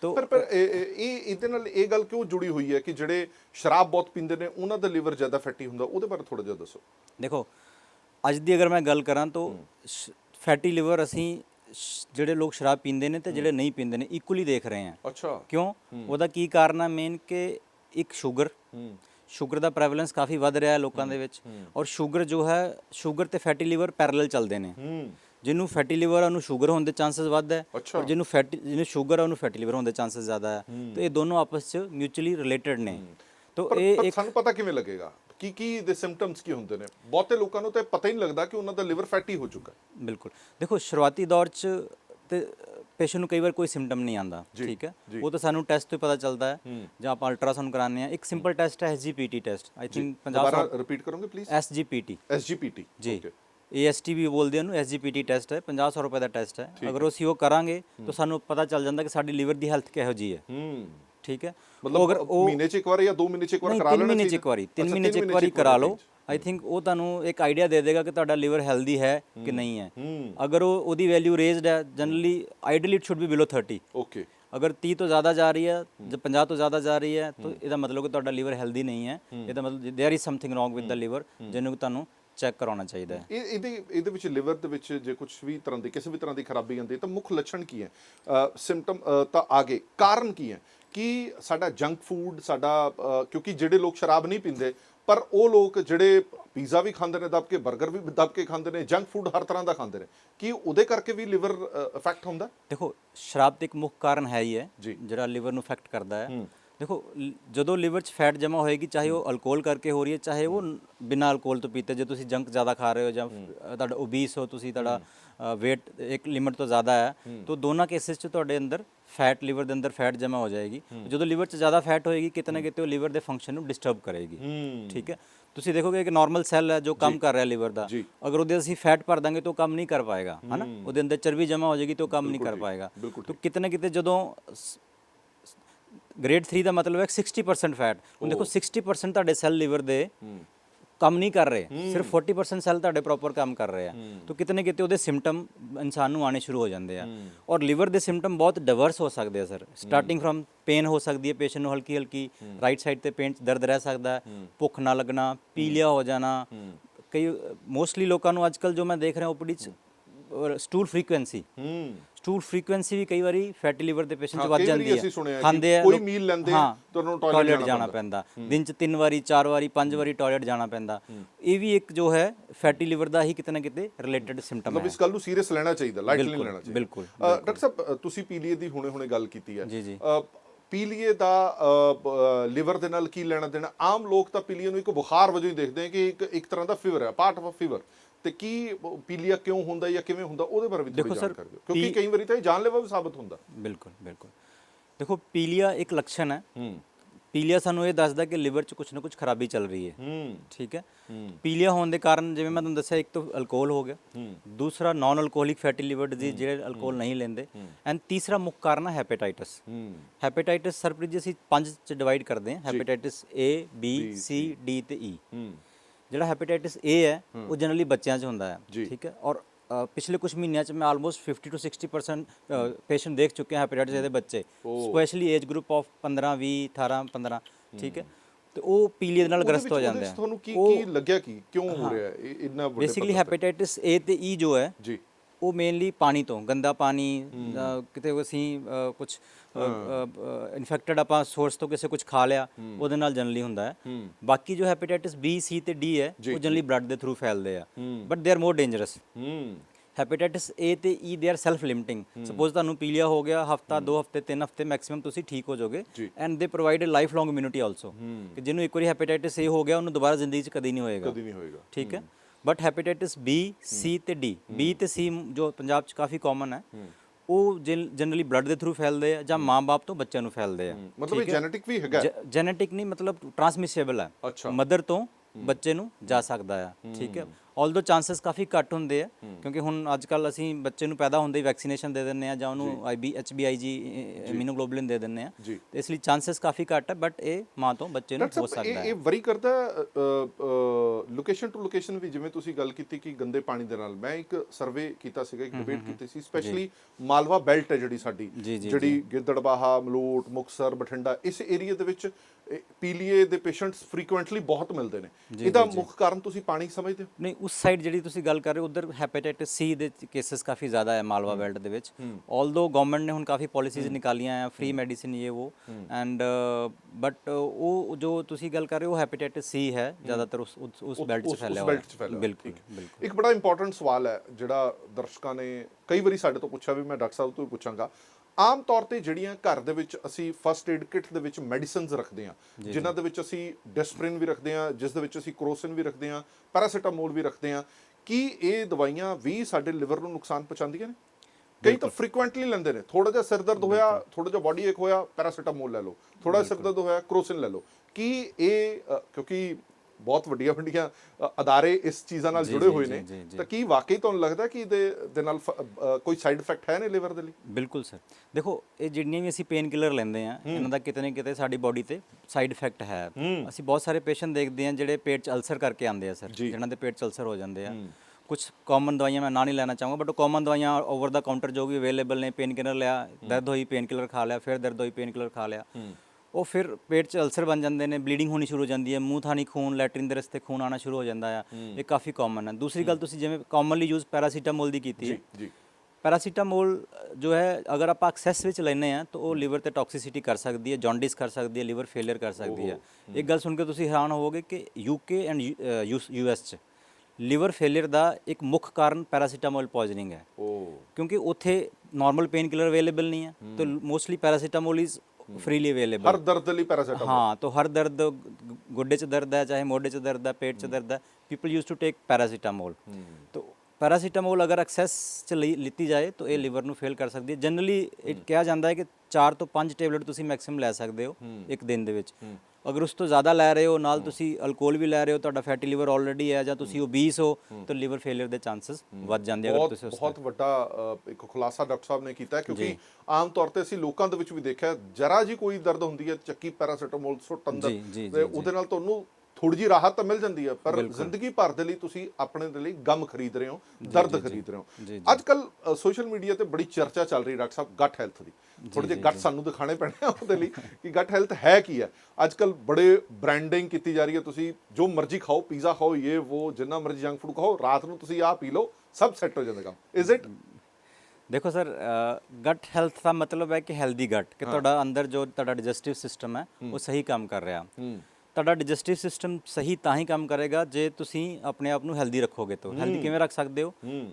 ਤੋ ਪਰ ਪਰ ਇਹ ਇਹ- ਇਹ ਇਹਦੇ ਨਾਲ ਇਹ ਗੱਲ ਕਿਉਂ ਜੁੜੀ ਹੋਈ ਹੈ ਕਿ ਜਿਹੜੇ ਸ਼ਰਾਬ ਬਹੁਤ ਪੀਂਦੇ ਨੇ ਉਹਨਾਂ ਦਾ ਲਿਵਰ ਜ਼ਿਆਦਾ ਫੈਟੀ ਹੁੰਦਾ? ਉਹਦੇ ਬਾਰੇ ਥੋੜਾ ਜਿਹਾ ਦੱਸੋ। ਦੇਖੋ ਅੱਜ ਦੀ ਅਗਰ ਮੈਂ ਗੱਲ ਕਰਾਂ ਤਾਂ ਫੈਟੀ ਲਿਵਰ ਅਸੀਂ ਜਿਹੜੇ ਲੋਕ ਸ਼ਰਾਬ ਪੀਂਦੇ ਨੇ ਤੇ ਜਿਹੜੇ ਨਹੀਂ ਪੀਂਦੇ ਨੇ ਇਕੁਅਲੀ ਦੇਖ ਰਹੇ ਹਾਂ ਅੱਛਾ। ਕਿਉਂ? ਉਹਦਾ ਕੀ ਕਾਰਨ ਹੈ ਮੇਨ ਕਿ ਇੱਕ ਸ਼ੂਗਰ ਸ਼ੂਗਰ ਦਾ ਪ੍ਰੈਵਲੈਂਸ ਕਾਫੀ ਵੱਧ ਰਿਹਾ ਹੈ ਲੋਕਾਂ ਦੇ ਵਿੱਚ। ਔਰ ਸ਼ੂਗਰ ਜੋ ਹੈ ਸ਼ੂਗਰ ਤੇ ਫੈਟੀ ਲੀਵਰ ਪੈਰਲਲ ਚੱਲਦੇ ਨੇ। ਜਿਹਨੂੰ ਫੈਟੀ ਲੀਵਰ ਆ ਉਹਨੂੰ ਸ਼ੂਗਰ ਹੋਣ ਦੇ ਚਾਂਸਸ ਵੱਧ ਹੈ। ਔਰ ਜਿਹਨੂੰ ਫੈਟੀ ਜਿਹਨੂੰ ਸ਼ੂਗਰ ਆ ਉਹਨੂੰ ਫੈਟੀ ਲੀਵਰ ਹੋਣ ਦੇ ਚਾਂਸਸ ਜ਼ਿਆਦਾ ਹੈ। ਤੇ ਇਹ ਦੋਨੋਂ ਆਪਸ 'ਚ ਮਿਊਚੁਅਲੀ ਰਿਲੇਟਡ ਨੇ। ਤਾਂ ਇਹ ਇੱਕ ਸਾਨੂੰ ਪਤਾ ਕਿਵੇਂ ਲੱਗੇਗਾ? ਕੀ ਕੀ ਦੇ ਸਿੰਪਟਮਸ ਕੀ ਹੁੰਦੇ ਨੇ? ਬਹੁਤੇ ਲੋਕਾਂ ਨੂੰ ਤਾਂ ਪਤਾ ਹੀ ਨਹੀਂ ਲੱਗਦਾ ਕਿ ਉਹਨਾਂ ਦਾ ਲਿਵਰ ਫੈਟੀ ਹੋ ਚੁੱਕਾ ਬਿਲਕੁਲ। ਦੇਖੋ ਸ਼ੁਰੂਆਤੀ ਦੌਰ 'ਚ ਤੇ ਪੇਸ਼ੈਂਟ ਨੂੰ ਕਈ ਵਾਰ ਕੋਈ ਸਿੰਪਟਮ ਨਹੀਂ ਆਂਦਾ ਠੀਕ ਹੈ। ਉਹ ਤਾਂ ਸਾਨੂੰ ਟੈਸਟ ਤੋਂ ਪਤਾ ਚੱਲਦਾ ਹੈ। ਜਾਂ ਆਪਾਂ ਅਲਟਰਾਸਾਊਂਡ ਕਰਾਉਂਦੇ ਆ ਇੱਕ ਸਿੰਪਲ ਟੈਸਟ ਹੈ ਐਸਜੀਪੀਟੀ ਟੈਸਟ ਆਈ ਥਿੰਕ 50 ਦੁਬਾਰਾ ਰਿਪੀਟ ਕਰੋਗੇ ਪਲੀਜ਼ ਐਸਜੀਪੀਟੀ ਐਸਜੀਪੀਟੀ ਜੀ। ਏਐਸਟੀ ਵੀ ਬੋਲਦੇ ਉਹਨੂੰ ਐਸਜੀਪੀਟੀ ਟੈਸਟ ਹੈ। 50 ਰੁਪਏ ਦਾ ਟੈਸਟ ਹੈ। ਅਗਰ ਉਹ ਕਰਾਂਗੇ ਤਾਂ ਸਾਨੂੰ ਪਤਾ ਚੱਲ ਜਾਂਦਾ ਕਿ ਸਾਡੀ ਲੀਵਰ ਦੀ ਹੈਲਥ ਕਿਹੋ ਜੀ ਹੈ। ਹੂੰ। ਠੀਕ ਹੈ ਮਤਲਬ ਉਹ ਅਗਰ ਉਹ ਮਹੀਨੇ ਚ ਇੱਕ ਵਾਰ ਜਾਂ 2 ਮਹੀਨੇ ਚ ਇੱਕ ਵਾਰ ਨਹੀਂ ਕਰਾ 3 ਲੈਣਾ ਮਹੀਨੇ ਚ ਚਾਹੀਦਾ? ਇੱਕ ਵਾਰੀ 3 ਅੱਛਾ, ਮਹੀਨੇ ਚ ਤਿੰਨ ਇੱਕ ਵਾਰੀ ਇੱਕ ਕਰਾ ਲਓ ਆਈ ਥਿੰਕ ਉਹ ਤੁਹਾਨੂੰ ਇੱਕ ਆਈਡੀਆ ਦੇ ਦੇਗਾ ਕਿ ਤੁਹਾਡਾ ਲੀਵਰ ਹੈਲਦੀ ਹੈ ਕਿ ਨਹੀਂ ਹੈ ਹੂੰ ਅਗਰ ਉਹ ਉਹਦੀ ਵੈਲਿਊ ਰੇਜ਼ਡ ਹੈ generally ideally it should be below 30 okay ਅਗਰ 30 ਤੋਂ ਜ਼ਿਆਦਾ ਜਾ ਰਹੀ ਹੈ ਜਾਂ 50 ਤੋਂ ਜ਼ਿਆਦਾ ਜਾ ਰਹੀ ਹੈ ਤਾਂ ਇਹਦਾ ਮਤਲਬ ਕਿ ਤੁਹਾਡਾ ਲੀਵਰ ਹੈਲਦੀ ਨਹੀਂ ਹੈ ਇਹਦਾ ਮਤਲਬ there is something wrong with the liver ਜਿਹਨੂੰ ਤੁਹਾਨੂੰ ਚੈੱਕ ਕਰਾਉਣਾ ਚਾਹੀਦਾ ਹੈ। ਇਹ ਇਹਦੇ ਇਹਦੇ ਵਿੱਚ ਲਿਵਰ ਦੇ ਵਿੱਚ ਜੇ ਕੁਝ ਵੀ ਤਰ੍ਹਾਂ ਦੀ ਕਿਸੇ ਵੀ ਤਰ੍ਹਾਂ ਦੀ ਖਰਾਬੀ ਆਉਂਦੀ ਹੈ ਤਾਂ ਮੁੱਖ ਲੱਛਣ ਕੀ ਹੈ? ਸਿੰਪਟਮ ਤਾਂ ਆਗੇ। ਕਾਰਨ ਕੀ ਹੈ? ਕਿ ਸਾਡਾ ਜੰਕ ਫੂਡ ਸਾਡਾ ਅ, ਕਿਉਂਕਿ ਜਿਹੜੇ ਲੋਕ ਸ਼ਰਾਬ ਨਹੀਂ ਪੀਂਦੇ ਪਰ ਉਹ ਲੋਕ ਜਿਹੜੇ ਪੀਜ਼ਾ ਵੀ ਖਾਂਦੇ ਨੇ ਦਬ ਕੇ 버ਗਰ ਵੀ ਦਬ ਕੇ ਖਾਂਦੇ ਨੇ ਜੰਕ ਫੂਡ ਹਰ ਤਰ੍ਹਾਂ ਦਾ ਖਾਂਦੇ ਨੇ ਕੀ ਉਹਦੇ ਕਰਕੇ ਵੀ ਲਿਵਰ ਇਫੈਕਟ ਹੁੰਦਾ? ਦੇਖੋ ਸ਼ਰਾਬ ਤੇ ਇੱਕ ਮੁੱਖ ਕਾਰਨ ਹੈ ਹੀ ਹੈ ਜੀ। ਜਿਹੜਾ ਲਿਵਰ ਨੂੰ ਅਫੈਕਟ ਕਰਦਾ ਹੈ। ਹੂੰ। ਦੇਖੋ ਜਦੋਂ ਲਿਵਰ 'ਚ ਫੈਟ ਜਮਾ ਹੋਏਗੀ ਚਾਹੇ ਉਹ ਅਲਕੋਹਲ ਕਰਕੇ ਹੋ ਰਹੀ ਹੈ ਚਾਹੇ ਉਹ ਬਿਨਾਂ ਅਲਕੋਹਲ ਤੋਂ ਪੀਤੇ ਜੇ ਤੁਸੀਂ ਜੰਕ ਜ਼ਿਆਦਾ ਖਾ ਰਹੇ ਹੋ ਜਾਂ ਤੁਹਾਡਾ ਓਬੀਸ ਹੋ ਤੁਸੀਂ ਤੁਹਾਡਾ weight ਇੱਕ ਲਿਮਟ ਤੋਂ ਜ਼ਿਆਦਾ ਹੈ ਤਾਂ ਦੋਨਾਂ ਕੇਸਿਸ 'ਚ ਤੁਹਾਡੇ ਅੰਦਰ ਫੈਟ ਲਿਵਰ ਦੇ ਅੰਦਰ ਫੈਟ ਜਮਾ ਹੋ ਜਾਏਗੀ। ਜਦੋਂ ਲਿਵਰ 'ਚ ਜ਼ਿਆਦਾ ਫੈਟ ਹੋਏਗੀ ਕਿਤੇ ਨਾ ਕਿਤੇ ਉਹ ਲਿਵਰ ਦੇ ਫੰਕਸ਼ਨ ਨੂੰ ਡਿਸਟਰਬ ਕਰੇਗੀ। ਠੀਕ ਹੈ? ਤੁਸੀਂ ਦੇਖੋਗੇ ਇੱਕ ਨਾਰਮਲ ਸੈੱਲ ਹੈ ਜੋ ਕੰਮ ਕਰ ਰਿਹਾ ਲਿਵਰ ਦਾ। ਅਗਰ ਉਹਦੇ ਅਸੀਂ ਫੈਟ ਭਰ ਦਾਂਗੇ ਤਾਂ ਉਹ ਕੰਮ ਨਹੀਂ ਕਰ ਪਾਏਗਾ ਹਨਾ? ਉਹਦੇ ਅੰਦਰ ਚਰਬੀ ਜਮਾ ਹੋ ਜਾਏਗੀ ਤਾਂ ਉਹ ਕੰਮ ਨਹੀਂ ਕਰ ਪਾਏਗਾ। ਤਾਂ ਕਿਤੇ ਨਾ ਕਿਤੇ ਜਦੋਂ ਗ੍ਰੇਡ 3 ਦਾ ਮਤਲਬ ਹੈ 60% ਫੈਟ ਹੁਣ ਦੇਖੋ 60% ਤੁਹਾਡੇ ਸੈੱਲ ਲਿਵਰ ਦੇ ਕੰਮ ਨਹੀਂ ਕਰ ਰਹੇ। ਸਿਰਫ 40% ਸੈੱਲ ਤੁਹਾਡੇ ਪ੍ਰੋਪਰ ਕੰਮ ਕਰ ਰਹੇ ਆ। ਤਾਂ ਕਿਤੇ ਨਾ ਕਿਤੇ ਉਹਦੇ ਸਿੰਪਟਮ ਇਨਸਾਨ ਨੂੰ ਆਣੇ ਸ਼ੁਰੂ ਹੋ ਜਾਂਦੇ ਆ। ਔਰ ਲਿਵਰ ਦੇ ਸਿੰਪਟਮ ਬਹੁਤ ਡਿਵਰਸ ਹੋ ਸਕਦੇ ਆ ਸਰ ਸਟਾਰਟਿੰਗ ਫਰਮ ਪੇਨ ਹੋ ਸਕਦੀ ਹੈ ਪੇਸ਼ੈਂਟ ਨੂੰ ਹਲਕੀ ਹਲਕੀ ਰਾਈਟ ਸਾਈਡ ਤੇ ਪੇਨ 'ਚ ਦਰਦ ਰਹਿ ਸਕਦਾ ਭੁੱਖ ਨਾ ਲੱਗਣਾ ਪੀਲੀਆ ਹੋ ਜਾਣਾ। ਕਈ ਮੋਸਟਲੀ ਲੋਕਾਂ ਨੂੰ ਅੱਜਕੱਲ ਜੋ ਮੈਂ ਦੇਖ ਰਿਹਾ ਓਪੀਡੀ 'ਚ ਸਟੂਲ ਫ੍ਰੀਕੁਐਂਸੀ ਸਟੂਲ ਫ੍ਰੀਕੁਐਂਸੀ ਵੀ ਕਈ ਵਾਰੀ ਫੈਟੀ ਲਿਵਰ ਦੇ ਪੇਸ਼ੈਂਟ 'ਚ ਵੱਧ ਜਾਂਦੀ ਹੈ। ਖਾਂਦੇ ਆ ਕੋਈ meal ਲੈਂਦੇ ਆ, ਹਾਂ, ਤਾਂ ਉਹਨਾਂ ਨੂੰ toilet toilet ਜਾਣਾ ਪੈਂਦਾ। ਦਿਨ 'ਚ ਤਿੰਨ ਵਾਰੀ ਚਾਰ ਵਾਰੀ ਪੰਜ ਵਾਰੀ ਟਾਇਲਟ ਜਾਣਾ ਪੈਂਦਾ। ਇਹ ਵੀ ਇੱਕ ਜੋ ਹੈ ਫੈਟੀ ਲਿਵਰ ਦਾ ਹੀ ਕਿਤੇ ਨਾ ਕਿਤੇ ਰਿਲੇਟਡ ਸਿੰਪਟਮ ਮਤਲਬ ਹੈ। ਇਸ ਗੱਲ ਨੂੰ ਸੀਰੀਅਸ ਲੈਣਾ ਚਾਹੀਦਾ ਲਾਈਟਲੀ ਲੈਣਾ ਚਾਹੀਦਾ। ਬਿਲਕੁਲ, ਡਾਕਟਰ ਸਾਹਿਬ ਤੁਸੀਂ ਪੀਲੀਏ ਦੀ ਹੁਣੇ-ਹੁਣੇ ਗੱਲ ਕੀਤੀ ਹੈ। ਜੀ, ਜੀ। ਪੀਲੀਏ ਦਾ ਲਿਵਰ ਦੇ ਨਾਲ ਕੀ ਲੈਣਾ ਦੇਣਾ ਆਮ ਲੋਕ ਤਾਂ ਪੀਲੀਏ ਨੂੰ ਇੱਕ ਬੁਖਾਰ ਵਜੋਂ ਹੀ ਦੇਖਦੇ ਆ ਕਿ ਇੱਕ ਇੱਕ ਤਰ੍ਹਾਂ ਦਾ ਫੀਵਰ ਹੈ ਪਾਰਟ ਆਫ ਫੀਵਰ ਤੇ ਕੀ ਪੀਲੀਆ ਕਿਉਂ ਹੁੰਦਾ ਜਾਂ ਕਿਵੇਂ ਹੁੰਦਾ ਉਹਦੇ ਬਾਰੇ ਵੀ ਥੋੜੀ ਜਾਣਕਾਰੀ ਦਿਓ। ਕਿਉਂਕਿ ਕਈ ਵਾਰੀ ਤਾਂ ਇਹ ਜਾਨਲੇਵਾ ਵੀ ਸਾਬਤ ਹੁੰਦਾ। ਬਿਲਕੁਲ ਬਿਲਕੁਲ। ਦੇਖੋ ਪੀਲੀਆ ਇੱਕ ਲੱਛਣ ਹੈ। ਹੂੰ। ਪੀਲੀਆ ਸਾਨੂੰ ਇਹ ਦੱਸਦਾ ਕਿ ਲਿਵਰ 'ਚ ਕੁਝ ਨਾ ਕੁਝ ਖਰਾਬੀ ਚੱਲ ਰਹੀ ਹੈ। ਹੂੰ। ਠੀਕ ਹੈ? ਪੀਲੀਆ ਹੋਣ ਦੇ ਕਾਰਨ ਜਿਵੇਂ ਮੈਂ ਤੁਹਾਨੂੰ ਦੱਸਿਆ ਇੱਕ ਤਾਂ ਅਲਕੋਹਲ ਹੋ ਗਿਆ। ਹੂੰ। ਦੂਸਰਾ non alcoholic fatty liver disease ਜਿਹੜੇ ਅਲਕੋਹਲ ਨਹੀਂ ਲੈਂਦੇ। ਐਂਡ ਤੀਸਰਾ ਮੁੱਖ ਕਾਰਨ ਹੈ ਹੈਪੇਟਾਈਟਸ ਹੂੰ। ਹੈਪੇਟਾਈਟਸ ਸਰਪ੍ਰੀਤ ਜੀ ਅਸੀਂ ਪੰਜ ਚ ਡਿਵਾਈਡ ਕਰਦੇ ਹਾਂ। Hepatitis A B C D ਤੇ E ਹੂੰ। ਜਿਹੜਾ ਹੈਪੇਟਾਈਟਸ A ਹੈ ਉਹ ਜਨਰਲੀ ਬੱਚਿਆਂ 'ਚ ਹੁੰਦਾ। ਹੈ। ਠੀਕ ਹੈ? ਔਰ ਪਿਛਲੇ ਕੁਝ ਮਹੀਨਿਆਂ 'ਚ ਮੈਂ ਆਲਮੋਸਟ 50 ਤੋਂ 60% ਪੇਸ਼ੈਂਟ ਦੇਖ ਚੁੱਕੇ ਹਾਂ ਹੈਪੇਟਾਈਟਸ ਦੇ ਬੱਚੇ। ਸਪੈਸ਼ਲੀ ਏਜ ਗਰੁੱਪ ਆਫ 15 20 18 15 ਠੀਕ ਹੈ? ਤੇ ਉਹ ਪੀਲੀਆ ਦੇ ਨਾਲ ਗ੍ਰਸਤ ਹੋ ਜਾਂਦੇ ਆ। ਤੁਹਾਨੂੰ ਕੀ ਕੀ ਲੱਗਿਆ ਕੀ? ਕਿਉਂ ਹੋ ਰਿਹਾ ਇਹ? ਇੰਨਾ ਵੱਡੇ ਬੇਸਿਕਲੀ? ਹੈਪੇਟਾਈਟਸ A ਤੇ E ਜੋ ਹੈ ਜੀ। ਉਹ ਮੇਨਲੀ ਪਾਣੀ ਤੋਂ ਗੰਦਾ ਪਾਣੀ ਅ, ਕਿਤੇ ਅਸੀਂ ਕੁਝ ਇਨਫੈਕਟਡ ਆਪਾਂ ਸੋਰਸ ਤੋਂ ਕਿਸੇ ਕੁਝ ਖਾ ਲਿਆ ਉਹਦੇ ਨਾਲ ਜਨਰਲੀ ਹੁੰਦਾ ਹੈ। ਬਾਕੀ ਜੋ ਹੈਪੇਟਾਈਟਸ B C ਤੇ D ਹੈ ਉਹ ਜਨਰਲੀ ਬਲੱਡ ਦੇ ਥਰੂ ਫੈਲਦੇ ਆ। But they are more dangerous ਹੂੰ। ਹੈਪੇਟਾਈਟਸ A ਤੇ E they are self limiting suppose ਤੁਹਾਨੂੰ ਪੀਲੀਆ ਹੋ ਗਿਆ ਹਫਤਾ ਦੋ ਹਫ਼ਤੇ ਤਿੰਨ ਹਫ਼ਤੇ ਮੈਕਸਿਮਮ ਤੁਸੀਂ ਠੀਕ ਹੋ ਜਾਓਗੇ। And they provide a life long immunity also ਕਿ ਜਿਹਨੂੰ ਇੱਕ ਵਾਰੀ ਹੈਪੇਟਾਈਟਸ A ਹੋ ਗਿਆ ਉਹਨੂੰ ਦੁਬਾਰਾ ਜ਼ਿੰਦਗੀ 'ਚ ਕਦੀ ਨਹੀਂ ਹੋਏਗਾ। ਕਦੀ ਨਹੀਂ ਹੋਏਗਾ। ਠੀਕ ਹੈ। ਬਟ ਹੈਪੇਟਾਈਟਸ B C ਤੇ D B ਤੇ C ਜੋ ਪੰਜਾਬ 'ਚ ਕਾਫੀ ਕਾਮਨ ਹੈ ਉਹ ਜਨਰਲੀ ਬਲੱਡ ਦੇ ਥਰੂ ਫੈਲਦੇ ਆ ਜਾਂ ਮਾਂ-ਬਾਪ ਤੋਂ ਬੱਚਿਆਂ ਨੂੰ ਫੈਲਦੇ ਆ। ਮਤਲਬ ਇਹ ਜੈਨੇਟਿਕ ਵੀ ਹੈਗਾ? ਜੈਨੇਟਿਕ ਨਹੀਂ ਮਤਲਬ ਟਰਾਂਸਮਿਸਿਬਲ ਹੈ। ਮਦਰ ਤੋਂ ਬੱਚੇ ਨੂੰ ਜਾ ਸਕਦਾ ਆ। ਠੀਕ ਹੈ? ਆਲਦੋ ਚਾਂਸਸ ਕਾਫੀ ਘੱਟ ਹੁੰਦੇ ਆ ਕਿਉਂਕਿ ਹੁਣ ਅੱਜ ਕੱਲ ਅਸੀਂ ਬੱਚੇ ਨੂੰ ਪੈਦਾ ਹੁੰਦੇ ਹੀ ਵੈਕਸੀਨੇਸ਼ਨ ਦੇ ਦਿੰਨੇ ਆ ਜਾਂ ਉਹਨੂੰ ਆਈਬੀ ਐਚਬੀਆਈਜੀ ਇਮਿਊਨੋਗਲੋਬੁਲਿਨ ਦੇ ਦਿੰਨੇ ਆ। ਤੇ ਇਸ ਲਈ ਚਾਂਸਸ ਕਾਫੀ ਘੱਟ ਹੈ ਬਟ ਇਹ ਮਾਂ ਤੋਂ ਬੱਚੇ ਨੂੰ ਹੋ ਸਕਦਾ ਇਹ ਹੈ। ਇਹ ਵਰੀ ਕਰਦਾ ਲੋਕੇਸ਼ਨ ਟੂ ਲੋਕੇਸ਼ਨ ਵੀ ਜਿਵੇਂ ਤੁਸੀਂ ਗੱਲ ਕੀਤੀ ਕਿ ਗੰਦੇ ਪਾਣੀ ਦੇ ਨਾਲ। ਮੈਂ ਇੱਕ ਸਰਵੇ ਕੀਤਾ ਸੀਗਾ ਇੱਕ ਡਿਬੇਟ ਕੀਤੀ ਸੀ ਸਪੈਸ਼ਲੀ ਮਾਲਵਾ ਬੈਲਟ ਹੈ ਜਿਹੜੀ ਸਾਡੀ ਜਿਹੜੀ ਗਿੱਦੜਬਾਹਾ ਮਲੋਟ ਮੁਕਸਰ ਬਠਿੰਡਾ ਇਸ ਏਰੀਆ ਦੇ ਵਿੱਚ ਪੀਲੀਏ ਦੇ ਪੇਸ਼ੈਂਟਸ ਫ੍ਰੀਕੁਐਂਟਲੀ ਬਹੁਤ ਮਿਲਦੇ ਨੇ। ਇਹਦਾ ਮੁੱਖ ਕਾਰਨ ਤੁਸੀਂ ਪਾਣੀ ਸਮਝਦੇ ਹੋ? ਨਹੀਂ ਉਸ ਸਾਈਡ ਜਿਹੜੀ ਤੁਸੀਂ ਗੱਲ ਕਰ ਰਹੇ ਹੋ ਉਧਰ ਹੈਪੇਟਾਈਟਿਸ ਸੀ ਦੇ ਕੇਸਸ ਕਾਫੀ ਜ਼ਿਆਦਾ ਹੈ ਮਾਲਵਾ ਬੈਲਟ ਦੇ ਵਿੱਚ। ਆਲਦੋ ਗਵਰਨਮੈਂਟ ਨੇ ਹੁਣ ਕਾਫੀ ਪਾਲਿਸੀਜ਼ ਨਿਕਾਲੀਆਂ ਆ ਫ੍ਰੀ ਮੈਡੀਸਿਨ ਇਹ ਉਹ। ਐਂਡ ਬਟ ਉਹ ਜੋ ਤੁਸੀਂ ਗੱਲ ਕਰ ਰਹੇ ਹੋ ਹੈਪੇਟਾਈਟਿਸ ਸੀ ਹੈ ਜ਼ਿਆਦਾਤਰ ਉਸ ਉਸ- ਬੈਲਟ 'ਚ ਫੈਲਿਆ ਹੋਇਆ। ਠੀਕ। ਬਿਲਕੁਲ। ਇੱਕ ਬੜਾ ਇੰਪੋਰਟੈਂਟ ਸਵਾਲ ਹੈ ਜਿਹੜਾ ਦਰਸ਼ਕਾਂ ਨੇ ਕਈ ਵਾਰੀ ਸਾਡੇ ਤੋਂ ਪੁੱਛਿਆ ਵੀ ਮੈਂ ਡਾਕਟਰ ਸਾਹਿਬ ਤੋਂ ਵੀ ਪੁੱਛਾਂਗਾ। ਆਮ ਤੌਰ ਤੇ ਜਿਹੜੀਆਂ ਘਰ ਦੇ ਵਿੱਚ ਅਸੀਂ ਫਰਸਟ ਏਡ ਕਿਟ ਦੇ ਵਿੱਚ ਮੈਡੀਸਿਨਸ ਰੱਖਦੇ ਹਾਂ ਜਿਨ੍ਹਾਂ ਦੇ ਵਿੱਚ ਅਸੀਂ ਡੈਸਪਰਿਨ ਵੀ ਰੱਖਦੇ ਹਾਂ ਜਿਸ ਦੇ ਵਿੱਚ ਅਸੀਂ ਕਰੋਸਿਨ ਵੀ ਰੱਖਦੇ ਹਾਂ ਪੈਰਾਸੀਟਾਮੋਲ ਵੀ ਰੱਖਦੇ ਹਾਂ। ਕੀ ਇਹ ਦਵਾਈਆਂ ਵੀ ਸਾਡੇ ਲਿਵਰ ਨੂੰ ਨੁਕਸਾਨ ਪਹੁੰਚਾਉਂਦੀਆਂ ਨੇ? ਕਈ ਤਾਂ ਫ੍ਰੀਕੁਐਂਟਲੀ ਲੈਂਦੇ ਨੇ। ਥੋੜਾ ਜਿਹਾ ਸਿਰ ਦਰਦ ਹੋਇਆ ਥੋੜਾ ਜਿਹਾ ਬਾਡੀ ਏਕ ਹੋਇਆ ਪੈਰਾਸੀਟਾਮੋਲ ਲੈ ਲਓ। ਥੋੜਾ ਸਿਰ ਦਰਦ ਹੋਇਆ ਕਰੋਸਿਨ ਲੈ ਲਓ। ਕੀ ਇਹ ਕਿਉਂਕਿ ਬਹੁਤ ਵੱਡੀਆਂ ਵੱਡੀਆਂ ਅਦਾਰੇ ਇਸ ਚੀਜ਼ਾਂ ਨਾਲ ਜੁੜੇ ਹੋਏ ਨੇ। ਤਾਂ ਕੀ ਵਾਕਈ ਤੁਹਾਨੂੰ ਲੱਗਦਾ ਕਿ ਇਹਦੇ ਦੇ ਨਾਲ ਕੋਈ ਸਾਈਡ ਇਫੈਕਟ ਹੈ ਨੇ ਲਿਵਰ ਦੇ ਲਈ? ਬਿਲਕੁਲ ਸਰ। ਦੇਖੋ ਇਹ ਜਿੰਨੀਆਂ ਵੀ ਅਸੀਂ ਪੇਨ ਕਿਲਰ ਲੈਂਦੇ ਆ ਇਹਨਾਂ ਦਾ ਕਿਤੇ ਨਾ ਕਿਤੇ ਸਾਡੀ ਬਾਡੀ ਤੇ ਸਾਈਡ ਇਫੈਕਟ ਹੈ। ਅਸੀਂ ਬਹੁਤ ਸਾਰੇ ਪੇਸ਼ੈਂਟ ਦੇਖਦੇ ਆ ਜਿਹੜੇ ਪੇਟ 'ਚ ਅਲਸਰ ਕਰਕੇ ਆਉਂਦੇ ਆ ਸਰ। ਜਿਨ੍ਹਾਂ ਦੇ ਪੇਟ 'ਚ ਅਲਸਰ ਹੋ ਜਾਂਦੇ ਆ। ਕੁਝ ਕਾਮਨ ਦਵਾਈਆਂ ਮੈਂ ਨਾਂ ਨਹੀਂ ਲੈਣਾ ਚਾਹੂੰਗਾ ਬਟ ਕਾਮਨ ਦਵਾਈਆਂ ਓਵਰ ਦਾ ਕਾਊਂਟਰ ਜੋ ਵੀ ਅਵੇਲੇਬਲ ਨੇ ਪੇਨ ਕਿਲਰ ਲਿਆ ਦਰਦ ਹੋਈ ਪੇਨ ਕਿਲਰ ਖਾ ਲਿਆ ਫਿਰ ਦਰਦ ਹੋਈ ਪੇਨ ਕਿਲਰ ਖਾ ਲਿਆ। ਉਹ ਫਿਰ ਪੇਟ 'ਚ ਅਲਸਰ ਬਣ ਜਾਂਦੇ ਨੇ ਬਲੀਡਿੰਗ ਹੋਣੀ ਸ਼ੁਰੂ ਹੋ ਜਾਂਦੀ ਹੈ ਮੂੰਹ ਥਾਣੀ ਖੂਨ ਲੈਟਰਿਨ ਦੇ ਰਸਤੇ ਖੂਨ ਆਣਾ ਸ਼ੁਰੂ ਹੋ ਜਾਂਦਾ ਆ। ਇਹ ਕਾਫੀ ਕਾਮਨ ਹੈ ਦੂਸਰੀ ਗੱਲ ਤੁਸੀਂ ਜਿਵੇਂ ਕਾਮਨਲੀ ਯੂਜ਼ ਪੈਰਾਸੀਟਾਮੋਲ ਦੀ ਕੀਤੀ। ਹੈ ਜੀ। ਪੈਰਾਸੀਟਾਮੋਲ ਜੋ ਹੈ ਅਗਰ ਆਪਾਂ ਐਕਸੈਸ ਵਿੱਚ ਲੈਨੇ ਆ ਤਾਂ ਉਹ ਲਿਵਰ ਤੇ ਟੌਕਸਿਸਿਟੀ ਕਰ ਸਕਦੀ ਹੈ ਜੌਂਡਿਸ ਕਰ ਸਕਦੀ ਹੈ ਲਿਵਰ ਫੇਲਿਅਰ ਕਰ ਸਕਦੀ ਹੈ। ਇੱਕ ਗੱਲ ਸੁਣ ਕੇ ਤੁਸੀਂ ਹੈਰਾਨ ਹੋਵੋਗੇ ਕਿ ਯੂਕੇ ਐਂਡ ਯੂਐਸ ਚ ਲਿਵਰ ਫੇਲਿਅਰ ਦਾ ਇੱਕ ਮੁੱਖ ਕਾਰਨ ਪੈਰਾਸੀਟਾਮੋਲ ਪੋਇਜ਼ਨਿੰਗ ਹੈ। ਕਿਉਂਕਿ ਉੱਥੇ ਨਾਰਮਲ ਪੇਨ ਕਿਲਰ ਅਵੇਲੇਬਲ ਨਹੀਂ ਹੈ। ਤਾਂ mostly paracetamol is freely available ਹਰ ਦਰਦ ਲਈ ਪੈਰਾਸੀਟਾਮੋਲ हाँ तो हर दर्द ग- गोड्डे च दर्द है चाहे मोढे च दर्द है पेट च दर्द है people use to take paracetamol तो ਪੈਰਾਸੀਟਾਮੋਲ ਅਗਰ ਐਕਸੈਸ ਚ ਲਈ ਲਿੱਤੀ ਜਾਏ ਤਾਂ ਇਹ ਲਿਵਰ ਨੂੰ ਫੇਲ ਕਰ ਸਕਦੀ ਹੈ ਜਨਰਲੀ ਇਹ ਕਿਹਾ ਜਾਂਦਾ ਹੈ ਕਿ 4 ਤੋਂ 5 ਟੇਬਲੇਟ ਤੁਸੀਂ ਮੈਕਸਿਮਮ ਲੈ ਸਕਦੇ ਹੋ ਇੱਕ ਦਿਨ ਦੇ ਵਿੱਚ ਅਗਰ ਉਸ ਤੋਂ ਜ਼ਿਆਦਾ ਲੈ ਰਹੇ ਹੋ ਨਾਲ ਤੁਸੀਂ ਅਲਕੋਹਲ ਵੀ ਲੈ ਰਹੇ ਹੋ ਤੁਹਾਡਾ ਫੈਟੀ ਲਿਵਰ ਆਲਰੇਡੀ ਹੈ ਜਾਂ ਤੁਸੀਂ ਓਬੀਸ ਹੋ ਤਾਂ ਲਿਵਰ ਫੇਲਿਅਰ ਦੇ ਚਾਂਸਸ ਵੱਧ ਜਾਂਦੇ ਅਗਰ ਤੁਸੀਂ ਉਸ ਬਹੁਤ ਵੱਡਾ ਇੱਕ ਖੁਲਾਸਾ ਡਾਕਟਰ ਸਾਹਿਬ ਨੇ ਕੀਤਾ ਕਿਉਂਕਿ ਆਮ ਤੌਰ ਤੇ ਅਸੀਂ ਲੋਕਾਂ ਦੇ ਵਿੱਚ ਵੀ ਦੇਖਿਆ ਜਰਾ ਜੀ ਕੋਈ ਦਰਦ ਹੁੰਦੀ ਹੈ ਚੱਕੀ ਪੈਰਾਸੀਟਾਮੋਲ ਸੁੱਟ ਅੰਦਰ ਤੇ ਉਹਦੇ ਨਾਲ ਤੁਹਾਨੂੰ ਥੋੜੀ ਜੀ ਰਾਹਤ ਤਾਂ ਮਿਲ ਜਾਂਦੀ ਹੈ ਪਰ ਜ਼ਿੰਦਗੀ ਭਰ ਦੇ ਲਈ ਤੁਸੀਂ ਆਪਣੇ ਦੇ ਲਈ ਗਮ ਖਰੀਦ ਰਹੇ ਹੋ ਦਰਦ ਖਰੀਦ ਰਹੇ ਹੋ। ਅੱਜ ਕੱਲ ਸੋਸ਼ਲ ਮੀਡੀਆ ਤੇ ਬੜੀ ਚਰਚਾ ਚੱਲ ਰਹੀ ਡਾਕਟਰ ਸਾਹਿਬ ਗੱਟ ਹੈਲਥ ਦੀ। ਥੋੜੇ ਜਿਹੇ ਗੱਟ ਸਾਨੂੰ ਦਿਖਾਣੇ ਪੈਣੇ ਆ ਉਹਦੇ ਲਈ ਕਿ ਗੱਟ ਹੈਲਥ ਹੈ ਕੀ ਹੈ। ਅੱਜ ਕੱਲ ਬੜੇ ਬ੍ਰਾਂਡਿੰਗ ਕੀਤੀ ਜਾ ਰਹੀ ਹੈ ਤੁਸੀਂ ਜੋ ਮਰਜ਼ੀ ਖਾਓ ਪੀਜ਼ਾ ਖਾਓ ਇਹ ਉਹ ਜਿੰਨਾ ਮਰਜ਼ੀ ਜੰਕ ਫੂਡ ਖਾਓ ਰਾਤ ਨੂੰ ਤੁਸੀਂ ਆਹ ਪੀ ਲਓ ਸਭ ਸੈੱਟ ਹੋ ਜਾਂਦਾ ਕੰਮ। ਇਜ਼ ਇਟ ਦੇਖੋ ਸਰ ਗਟ ਹੈਲਥ ਦਾ ਮਤਲਬ ਹੈ ਕਿ ਹੈਲਦੀ ਗਟ ਕਿ ਤੁਹਾਡਾ ਅੰਦਰ ਜੋ ਤੁਹਾਡਾ ਡਾਈਜੈਸਟਿਵ ਸਿਸਟਮ ਹੈ ਉਹ ਸਹੀ ਕੰਮ ਕਰ ਰਿਹਾ। ਤੁਹਾਡਾ ਡਾਈਜੈਸਟਿਵ ਸਿਸਟਮ ਸਹੀ ਤਾਂ ਹੀ ਕੰਮ ਕਰੇਗਾ ਜੇ ਤੁਸੀਂ ਆਪਣੇ ਆਪ ਨੂੰ ਹੈਲਦੀ ਰੱਖੋਗੇ ਤਾਂ। ਹੈਲਦੀ ਕਿਵੇਂ ਰੱਖ ਸਕਦੇ ਹੋ?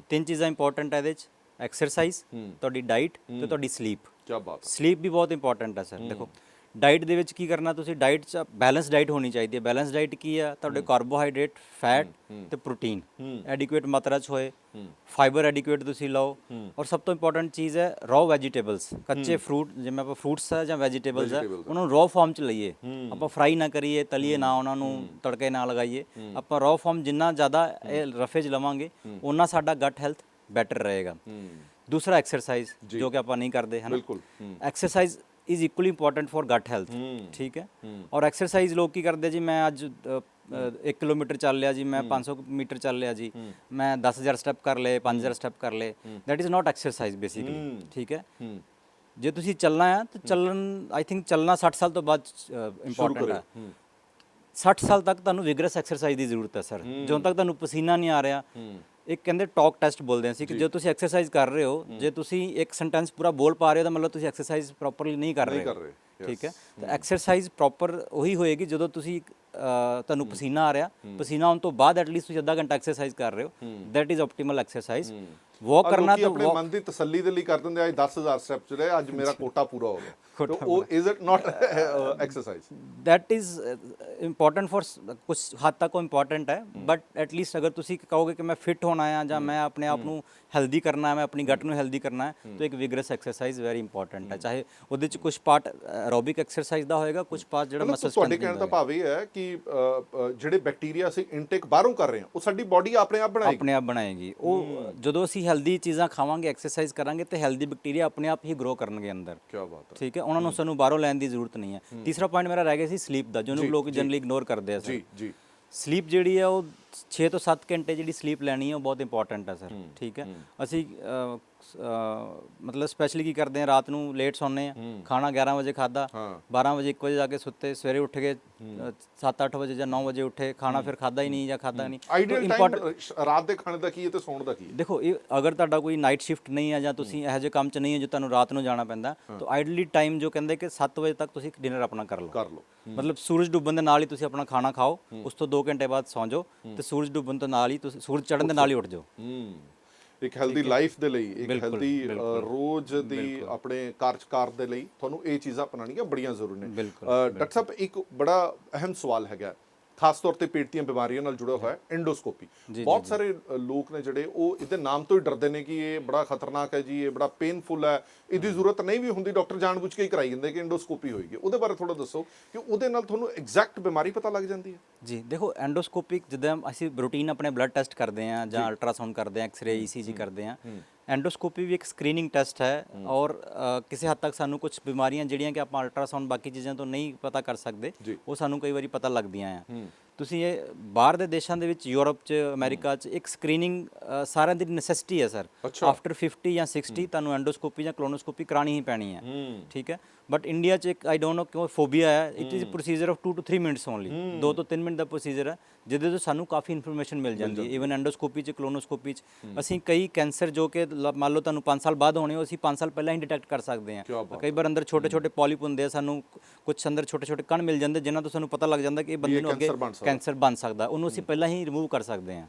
ਤਿੰਨ ਚੀਜ਼ਾਂ ਇੰਪੋਰਟੈਂਟ ਹੈ ਇਹਦੇ ਵਿੱਚ ਐਕਸਰਸਾਈਜ਼ ਤੁਹਾਡੀ ਡਾਈਟ ਤੇ ਤੁਹਾਡੀ ਸਲੀਪ ਕੀ ਬਾਤ ਸਲੀਪ ਵੀ ਬਹੁਤ ਇੰਪੋਰਟੈਂਟ ਹੈ ਸਰ ਦੇਖੋ ਡਾਈਟ ਦੇ ਵਿੱਚ ਕੀ ਕਰਨਾ ਤੁਸੀਂ ਡਾਈਟ ਚ ਬੈਲੈਂਸ ਡਾਈਟ ਹੋਣੀ ਚਾਹੀਦੀ ਹੈ। ਬੈਲੈਂਸ ਡਾਈਟ ਕੀ ਹੈ? ਤੁਹਾਡੇ ਕਾਰਬੋਹਾਈਡਰੇਟ ਫੈਟ ਤੇ ਪ੍ਰੋਟੀਨ ਐਡਿਕੁਏਟ ਮਾਤਰਾ ਚ ਹੋਏ। ਫਾਈਬਰ ਐਡਿਕੁਏਟ ਤੁਸੀਂ ਲਓ। ਔਰ ਸਭ ਤੋਂ ਇੰਪੋਰਟੈਂਟ ਚੀਜ਼ ਹੈ ਰॉ ਵੈਜੀਟੇਬਲਸ। ਕੱਚੇ ਫਰੂਟ ਜਿਵੇਂ ਆਪਾਂ ਫਰੂਟਸ ਹੈ ਜਾਂ ਵੈਜੀਟੇਬਲਸ ਹੈ ਉਹਨਾਂ ਨੂੰ ਰॉ ਫਾਰਮ ਚ ਲਈਏ। ਆਪਾਂ ਫਰਾਈ ਨਾ ਕਰੀਏ ਤਲੀਏ ਨਾ ਉਹਨਾਂ ਨੂੰ ਤੜਕੇ ਨਾ ਲਗਾਈਏ। ਆਪਾਂ ਰॉ ਫਾਰਮ ਜਿੰਨਾ ਜ਼ਿਆਦਾ ਇਹ ਰਫੇਜ ਲਵਾਂਗੇ ਉਹਨਾਂ ਸਾਡਾ ਗਟ ਹੈਲਥ ਬੈਟਰ ਰਹੇਗਾ। ਦੂਸਰਾ ਐਕਸਰਸਾਈਜ਼ ਜੋ। ਕਿ ਆਪਾਂ ਨਹੀਂ ਕਰਦੇ ਹਨ? ਬਿਲਕੁਲ। Exercise is equally important for gut health ਠੀਕ ਹੈ? ਔਰ ਐਕਸਰਸਾਈਜ਼ ਲੋਕ ਕੀ ਕਰਦੇ ਜੀ? ਮੈਂ ਅੱਜ 1 ਕਿਲੋਮੀਟਰ ਚੱਲ ਲਿਆ ਜੀ ਮੈਂ 500 ਮੀਟਰ ਚੱਲ ਲਿਆ ਜੀ। ਮੈਂ 10000 ਸਟੈਪ ਕਰ ਲਏ 5000 ਸਟੈਪ ਕਰ ਲਏ। That is not exercise basically ਠੀਕ ਹੈ? ਜੇ ਤੁਸੀਂ ਚੱਲਣਾ ਹੈ ਤਾਂ ਚੱਲਣ ਆਈ ਥਿੰਕ ਚੱਲਣਾ 60 ਸਾਲ ਤੋਂ ਬਾਅਦ ਇੰਪੋਰਟੈਂਟ ਹੈ। 60 ਸਾਲ ਤੱਕ ਤੁਹਾਨੂੰ ਵਿਗਰਸ ਐਕਸਰਸਾਈਜ਼ ਦੀ ਜ਼ਰੂਰਤ ਹੈ ਸਰ ਜਦੋਂ ਤੱਕ ਤੁਹਾਨੂੰ ਪਸੀਨਾ ਨਹੀਂ ਆ ਰਿਹਾ ਇੱਕ ਕਹਿੰਦੇ ਟਾਕ ਟੈਸਟ ਬੋਲਦੇ ਆ ਸੀ ਕਿ ਜੇ। ਤੁਸੀਂ ਐਕਸਰਸਾਈਜ਼ ਕਰ ਰਹੇ ਹੋ ਜੇ ਤੁਸੀਂ ਇੱਕ ਸੈਂਟੈਂਸ ਪੂਰਾ ਬੋਲ ਪਾ ਰਹੇ ਹੋ ਤਾਂ ਮਤਲਬ ਤੁਸੀਂ ਐਕਸਰਸਾਈਜ਼ ਪ੍ਰੋਪਰਲੀ ਨਹੀਂ ਕਰ ਰਹੇ। ਕਰ ਰਹੇ, ਠੀਕ ਹੈ? ਤਾਂ ਐਕਸਰਸਾਈਜ਼ ਪ੍ਰੋਪਰ ਉਹੀ ਹੋਏਗੀ ਜਦੋਂ ਤੁਸੀਂ ਤੁਹਾਨੂੰ ਪਸੀਨਾ ਆ ਰਿਹਾ। ਪਸੀਨਾ ਆਉਣ ਤੋਂ ਬਾਅਦ ਐਟਲੀਸਟ ਤੁਸੀਂ ਅੱਧਾ ਘੰਟਾ ਐਕਸਰਸਾਈਜ਼ ਕਰ ਰਹੇ ਹੋ। That is optimal exercise walk ਕਰਨਾ ਤਾਂ ਆਪਣੇ ਮਨ ਦੀ ਤਸੱਲੀ ਦੇ ਲਈ ਕਰ ਦਿੰਦੇ ਆ। ਅੱਜ 10000 ਸਟੈਪ ਚਲੇ ਅੱਜ ਮੇਰਾ ਕੋਟਾ ਪੂਰਾ ਹੋ ਗਿਆ। ਤਾਂ ਉਹ is it not exercise uh, important for ਸ- ਕੁਝ ਹੱਦ ਤੱਕ ਉਹ ਇੰਪੋਰਟੈਂਟ ਹੈ। ਬਟ ਐਟ ਲੀਸਟ ਅਗਰ ਤੁਸੀਂ ਕਹੋਗੇ ਕਿ ਮੈਂ ਫਿਟ ਹੋਣਾ ਹੈ ਜਾਂ ਮੈਂ ਆਪਣੇ ਆਪ ਨੂੰ ਹੈਲਦੀ ਕਰਨਾ ਹੈ ਮੈਂ ਆਪਣੀ ਗਟ ਨੂੰ ਹੈਲਦੀ ਕਰਨਾ ਹੈ ਤਾਂ ਇੱਕ ਵਿਗਰਸ ਐਕਸਰਸਾਈਜ਼ ਵੈਰੀ ਇੰਪੋਰਟੈਂਟ ਹੈ। ਚਾਹੇ ਉਹਦੇ ਚ ਕੁਝ ਪਾਰਟ ਐਰੋਬਿਕ ਐਕਸਰਸਾਈਜ਼ ਦਾ ਹੋਏਗਾ ਕੁਝ ਪਾਰਟ ਜਿਹੜਾ ਮਤਲਬ ਮਸਲ ਤੁਹਾਡੇ ਕਹਿਣ ਦਾ ਭਾਵ ਇਹ ਹੈ ਕਿ ਜਿਹੜੇ ਬੈਕਟੀਰੀਆ ਅਸੀਂ ਇਨਟੇਕ ਬਾਹਰੋਂ ਕਰ ਰਹੇ ਹਾਂ ਉਹ ਸਾਡੀ ਬਾਡੀ ਆਪਣੇ ਆਪ ਬਣਾਏਗੀ। ਆਪਣੇ ਆਪ ਬਣਾਏਗੀ। ਉਹ ਜਦੋਂ ਅਸੀਂ ਹੈਲਦੀ ਚੀਜ਼ਾਂ ਖਾਵਾਂਗੇ ਐਕਸਰਸਾਈਜ਼ ਕਰਾਂਗੇ ਤੇ ਹੈਲਦੀ ਬੈਕਟੀਰੀਆ ਆਪਣੇ ਆਪ ਹੀ ਗਰੋ ਕਰਨਗੇ ਅੰਦਰ। ਕੀ ਬਾਤ ਹੈ। ਠੀਕ ਹੈ? ਉਹਨਾਂ ਨੂੰ ਸਾਨੂੰ ਬਾਹਰੋਂ ਲੈਣ ਦੀ ਜ਼ਰੂਰਤ ਨਹੀਂ ਹੈ। ਤੀਸਰਾ ਪੁਆਇੰਟ ਮੇਰਾ ਰਹਿ ਗਿਆ ਸੀ ਸਲੀਪ ਦਾ ਜਿਹਨੂੰ ਲੋਕ ਜਨਰਲੀ ਇਗਨੋਰ ਕਰਦੇ ਆ ਸਰ ਜੀ ਜੀ। ਸਲੀਪ ਜਿਹੜੀ ਹੈ ਉਹ 6 ਤੋਂ 7 ਘੰਟੇ ਜਿਹੜੀ ਸਲੀਪ ਲੈਣੀ ਹੈ ਉਹ ਬਹੁਤ ਇੰਪੋਰਟੈਂਟ ਹੈ ਸਰ ਠੀਕ ਹੈ। ਅਸੀਂ ਮਤਲਬ ਸਪੈਸ਼ਲੀ ਕੀ ਕਰਦੇ ਹਾਂ ਰਾਤ ਨੂੰ ਲੇਟ ਸੌਂਦੇ ਆ। ਖਾਣਾ 11 ਵਜੇ ਖਾਦਾ ਹਾਂ। 12 ਵਜੇ 1 ਵਜੇ ਜਾ ਕੇ ਸੁੱਤੇ ਸਵੇਰੇ ਉੱਠ ਕੇ 7-8 ਵਜੇ ਜਾਂ 9 ਵਜੇ ਉੱਠੇ ਖਾਣਾ ਫਿਰ ਖਾਦਾ ਹੀ ਨਹੀਂ ਜਾਂ ਖਾਦਾ ਨਹੀਂ। ਆਈਡੀਅਲ ਟਾਈਮ ਰਾਤ ਦੇ ਖਾਣੇ ਦਾ ਕੀ ਹੈ ਤੇ ਸੌਣ ਦਾ ਕੀ ਹੈ? ਦੇਖੋ ਇਹ ਅਗਰ ਤੁਹਾਡਾ ਕੋਈ ਨਾਈਟ ਸ਼ਿਫਟ ਨਹੀਂ ਹੈ ਜਾਂ ਤੁਸੀਂ ਇਹੋ ਜਿਹੇ ਕੰਮ 'ਚ ਨਹੀਂ ਹੈ ਜੋ ਤੁਹਾਨੂੰ ਰਾਤ ਨੂੰ ਜਾਣਾ ਪੈਂਦਾ ਤਾਂ ਆਈਡਲੀ ਟਾਈਮ ਜੋ ਕਹਿੰਦੇ ਕਿ 7 ਵਜੇ ਤੱਕ ਤੁਸੀਂ ਡਿਨਰ ਆਪਣਾ ਕਰ ਲਓ। ਕਰ ਲਓ। ਮਤਲਬ ਸੂਰਜ ਡੁੱਬਣ ਦੇ ਨਾਲ ਹੀ ਤੁਸੀਂ ਆਪਣਾ ਖਾਣਾ ਖਾਓ ਉਸ ਤੋਂ 2 ਘੰਟੇ ਬਾਅਦ ਸੌਂ ਜਾਓ ਤੇ ਸੂਰਜ ਡੁੱਬਣ ਤੋਂ ਨਾਲ ਹੀ ਤੁਸੀਂ ਸੂਰਜ ਚੜ੍ਹਨ ਦੇ ਨਾਲ ਹੀ ਉੱਠ ਜਾਓ। ਹੂੰ। ਇੱਕ ਹੈਲਦੀ ਲਾਈਫ ਦੇ ਲਈ ਇੱਕ ਹੈਲਦੀ। ਰੋਜ਼ ਦੀ ਆਪਣੇ ਕਾਰਜਕਾਰ ਦੇ ਲਈ ਤੁਹਾਨੂੰ ਇਹ ਚੀਜ਼ਾਂ ਅਪਣਾਉਣੀਆਂ ਬੜੀਆਂ ਜ਼ਰੂਰੀ ਨੇ। ਡਾਕਟਰ ਸਾਹਿਬ ਇੱਕ ਬੜਾ ਅਹਿਮ ਸਵਾਲ ਹੈਗਾ। ਖਾਸ ਤੌਰ ਤੇ ਪੇਟ ਦੀਆਂ ਬਿਮਾਰੀਆਂ ਨਾਲ ਜੁੜਿਆ ਹੋਇਆ ਐਂਡੋਸਕੋਪੀ ਬਹੁਤ ਸਾਰੇ ਲੋਕ ਨੇ ਜਿਹੜੇ ਉਹ ਇਹਦੇ ਨਾਮ ਤੋਂ ਹੀ ਡਰਦੇ ਨੇ ਕਿ ਇਹ ਬੜਾ ਖਤਰਨਾਕ ਹੈ ਜੀ ਇਹ ਬੜਾ ਪੇਨਫੁਲ ਹੈ। ਇਹਦੀ ਜ਼ਰੂਰਤ ਨਹੀਂ ਵੀ ਹੁੰਦੀ ਡਾਕਟਰ ਜਾਣਬੁੱਝ ਕੇ ਹੀ ਕਰਾਈ ਜਾਂਦੇ ਕਿ ਐਂਡੋਸਕੋਪੀ ਹੋਏਗੀ ਉਹਦੇ ਬਾਰੇ ਥੋੜਾ ਦੱਸੋ ਕਿ ਉਹਦੇ ਨਾਲ ਤੁਹਾਨੂੰ ਐਗਜ਼ੈਕਟ ਬਿਮਾਰੀ ਪਤਾ ਲੱਗ ਜਾਂਦੀ ਹੈ। ਜੀ ਦੇਖੋ ਐਂਡੋਸਕੋਪਿਕ ਜਿੱਦਾਂ ਅਸੀਂ ਰੂਟੀਨ ਆਪਣੇ ਬਲੱਡ ਟੈਸਟ ਕਰਦੇ ਹਾਂ ਜਾਂ ਅਲਟਰਾਸਾਊਂਡ ਕਰਦੇ ਹਾਂ ਐਕਸ-ਰੇ ਈਸੀਜੀ ਕਰਦੇ ਹਾਂ। ਐਂਡੋਸਕੋਪੀ ਵੀ ਇੱਕ ਸਕਰੀਨਿੰਗ ਟੈਸਟ ਹੈ ਔਰ ਕਿਸੇ ਹੱਦ ਤੱਕ ਸਾਨੂੰ ਕੁਝ ਬਿਮਾਰੀਆਂ ਜਿਹੜੀਆਂ ਕਿ ਆਪਾਂ ਅਲਟਰਾਸਾਊਂਡ ਬਾਕੀ ਚੀਜ਼ਾਂ ਤੋਂ ਨਹੀਂ ਪਤਾ ਕਰ ਸਕਦੇ। ਉਹ ਸਾਨੂੰ ਕਈ ਵਾਰੀ ਪਤਾ ਲੱਗਦੀਆਂ ਆ। ਤੁਸੀਂ ਇਹ ਬਾਹਰ ਦੇ ਦੇਸ਼ਾਂ ਦੇ ਵਿੱਚ ਯੂਰਪ 'ਚ ਅਮਰੀਕਾ 'ਚ ਇੱਕ ਸਕਰੀਨਿੰਗ ਸਾਰਿਆਂ ਦੀ ਨੈਸੈਸਿਟੀ ਹੈ ਸਰ। ਆਫਟਰ 50 ਜਾਂ 60 ਤੁਹਾਨੂੰ ਐਂਡੋਸਕੋਪੀ ਜਾਂ ਕਲੋਨੋਸਕੋਪੀ ਕਰਾਣੀ ਹੀ ਪੈਣੀ ਹੂੰ। ਠੀਕ ਹੈ? ਬਟ ਇੰਡੀਆ 'ਚ ਇੱਕ ਆਈ ਡੋਨਟ ਨੋ ਕਿਉਂ ਫੋਬੀਆ ਹੈ it is procedure of 2 to 3 minutes only 2 ਤੋਂ 3 ਮਿੰਟ ਦਾ ਪ੍ਰੋਸੀਜਰ ਹੈ ਜਿਹਦੇ ਤੋਂ ਸਾਨੂੰ ਕਾਫੀ ਇਨਫੋਰਮੇਸ਼ਨ ਮਿਲ ਜਾਂਦੀ ਹੈ। ਇਵਨ ਐਂਡੋਸਕੋਪੀ 'ਚ ਕਲੋਨੋਸਕੋਪੀ 'ਚ। ਅਸੀਂ ਕਈ ਕੈਂਸਰ ਜੋ ਕਿ ਮੰਨ ਲਓ ਤੁਹਾਨੂੰ 5 ਸਾਲ ਬਾਅਦ ਹੋਣੇ ਉਹ ਅਸੀਂ 5 ਸਾਲ ਪਹਿਲਾਂ ਹੀ ਡਿਟੈਕਟ ਕਰ ਸਕਦੇ ਹਾਂ। ਕਈ ਵਾਰ ਅੰਦਰ ਛੋਟੇ ਛੋਟੇ ਪੋਲਿਪ ਹੁੰਦੇ ਆ ਸਾਨੂੰ ਕੁਝ ਅੰਦਰ ਛੋਟੇ ਛੋਟੇ ਕਣ ਮਿਲ ਜਾਂਦੇ ਜਿਨ੍ਹਾਂ ਤੋਂ ਸਾਨੂੰ ਪਤਾ ਲੱਗ ਜਾਂਦਾ ਕਿ ਇਹ ਬੰਦੇ ਨੂੰ ਅੱਗੇ ਕੈਂਸਰ ਬਣ ਸਕਦਾ। ਸਕਦਾ। ਉਹਨੂੰ ਅਸੀਂ ਪਹਿਲਾਂ ਹੀ ਰਿਮੂਵ ਕਰ ਸਕਦੇ ਹਾਂ।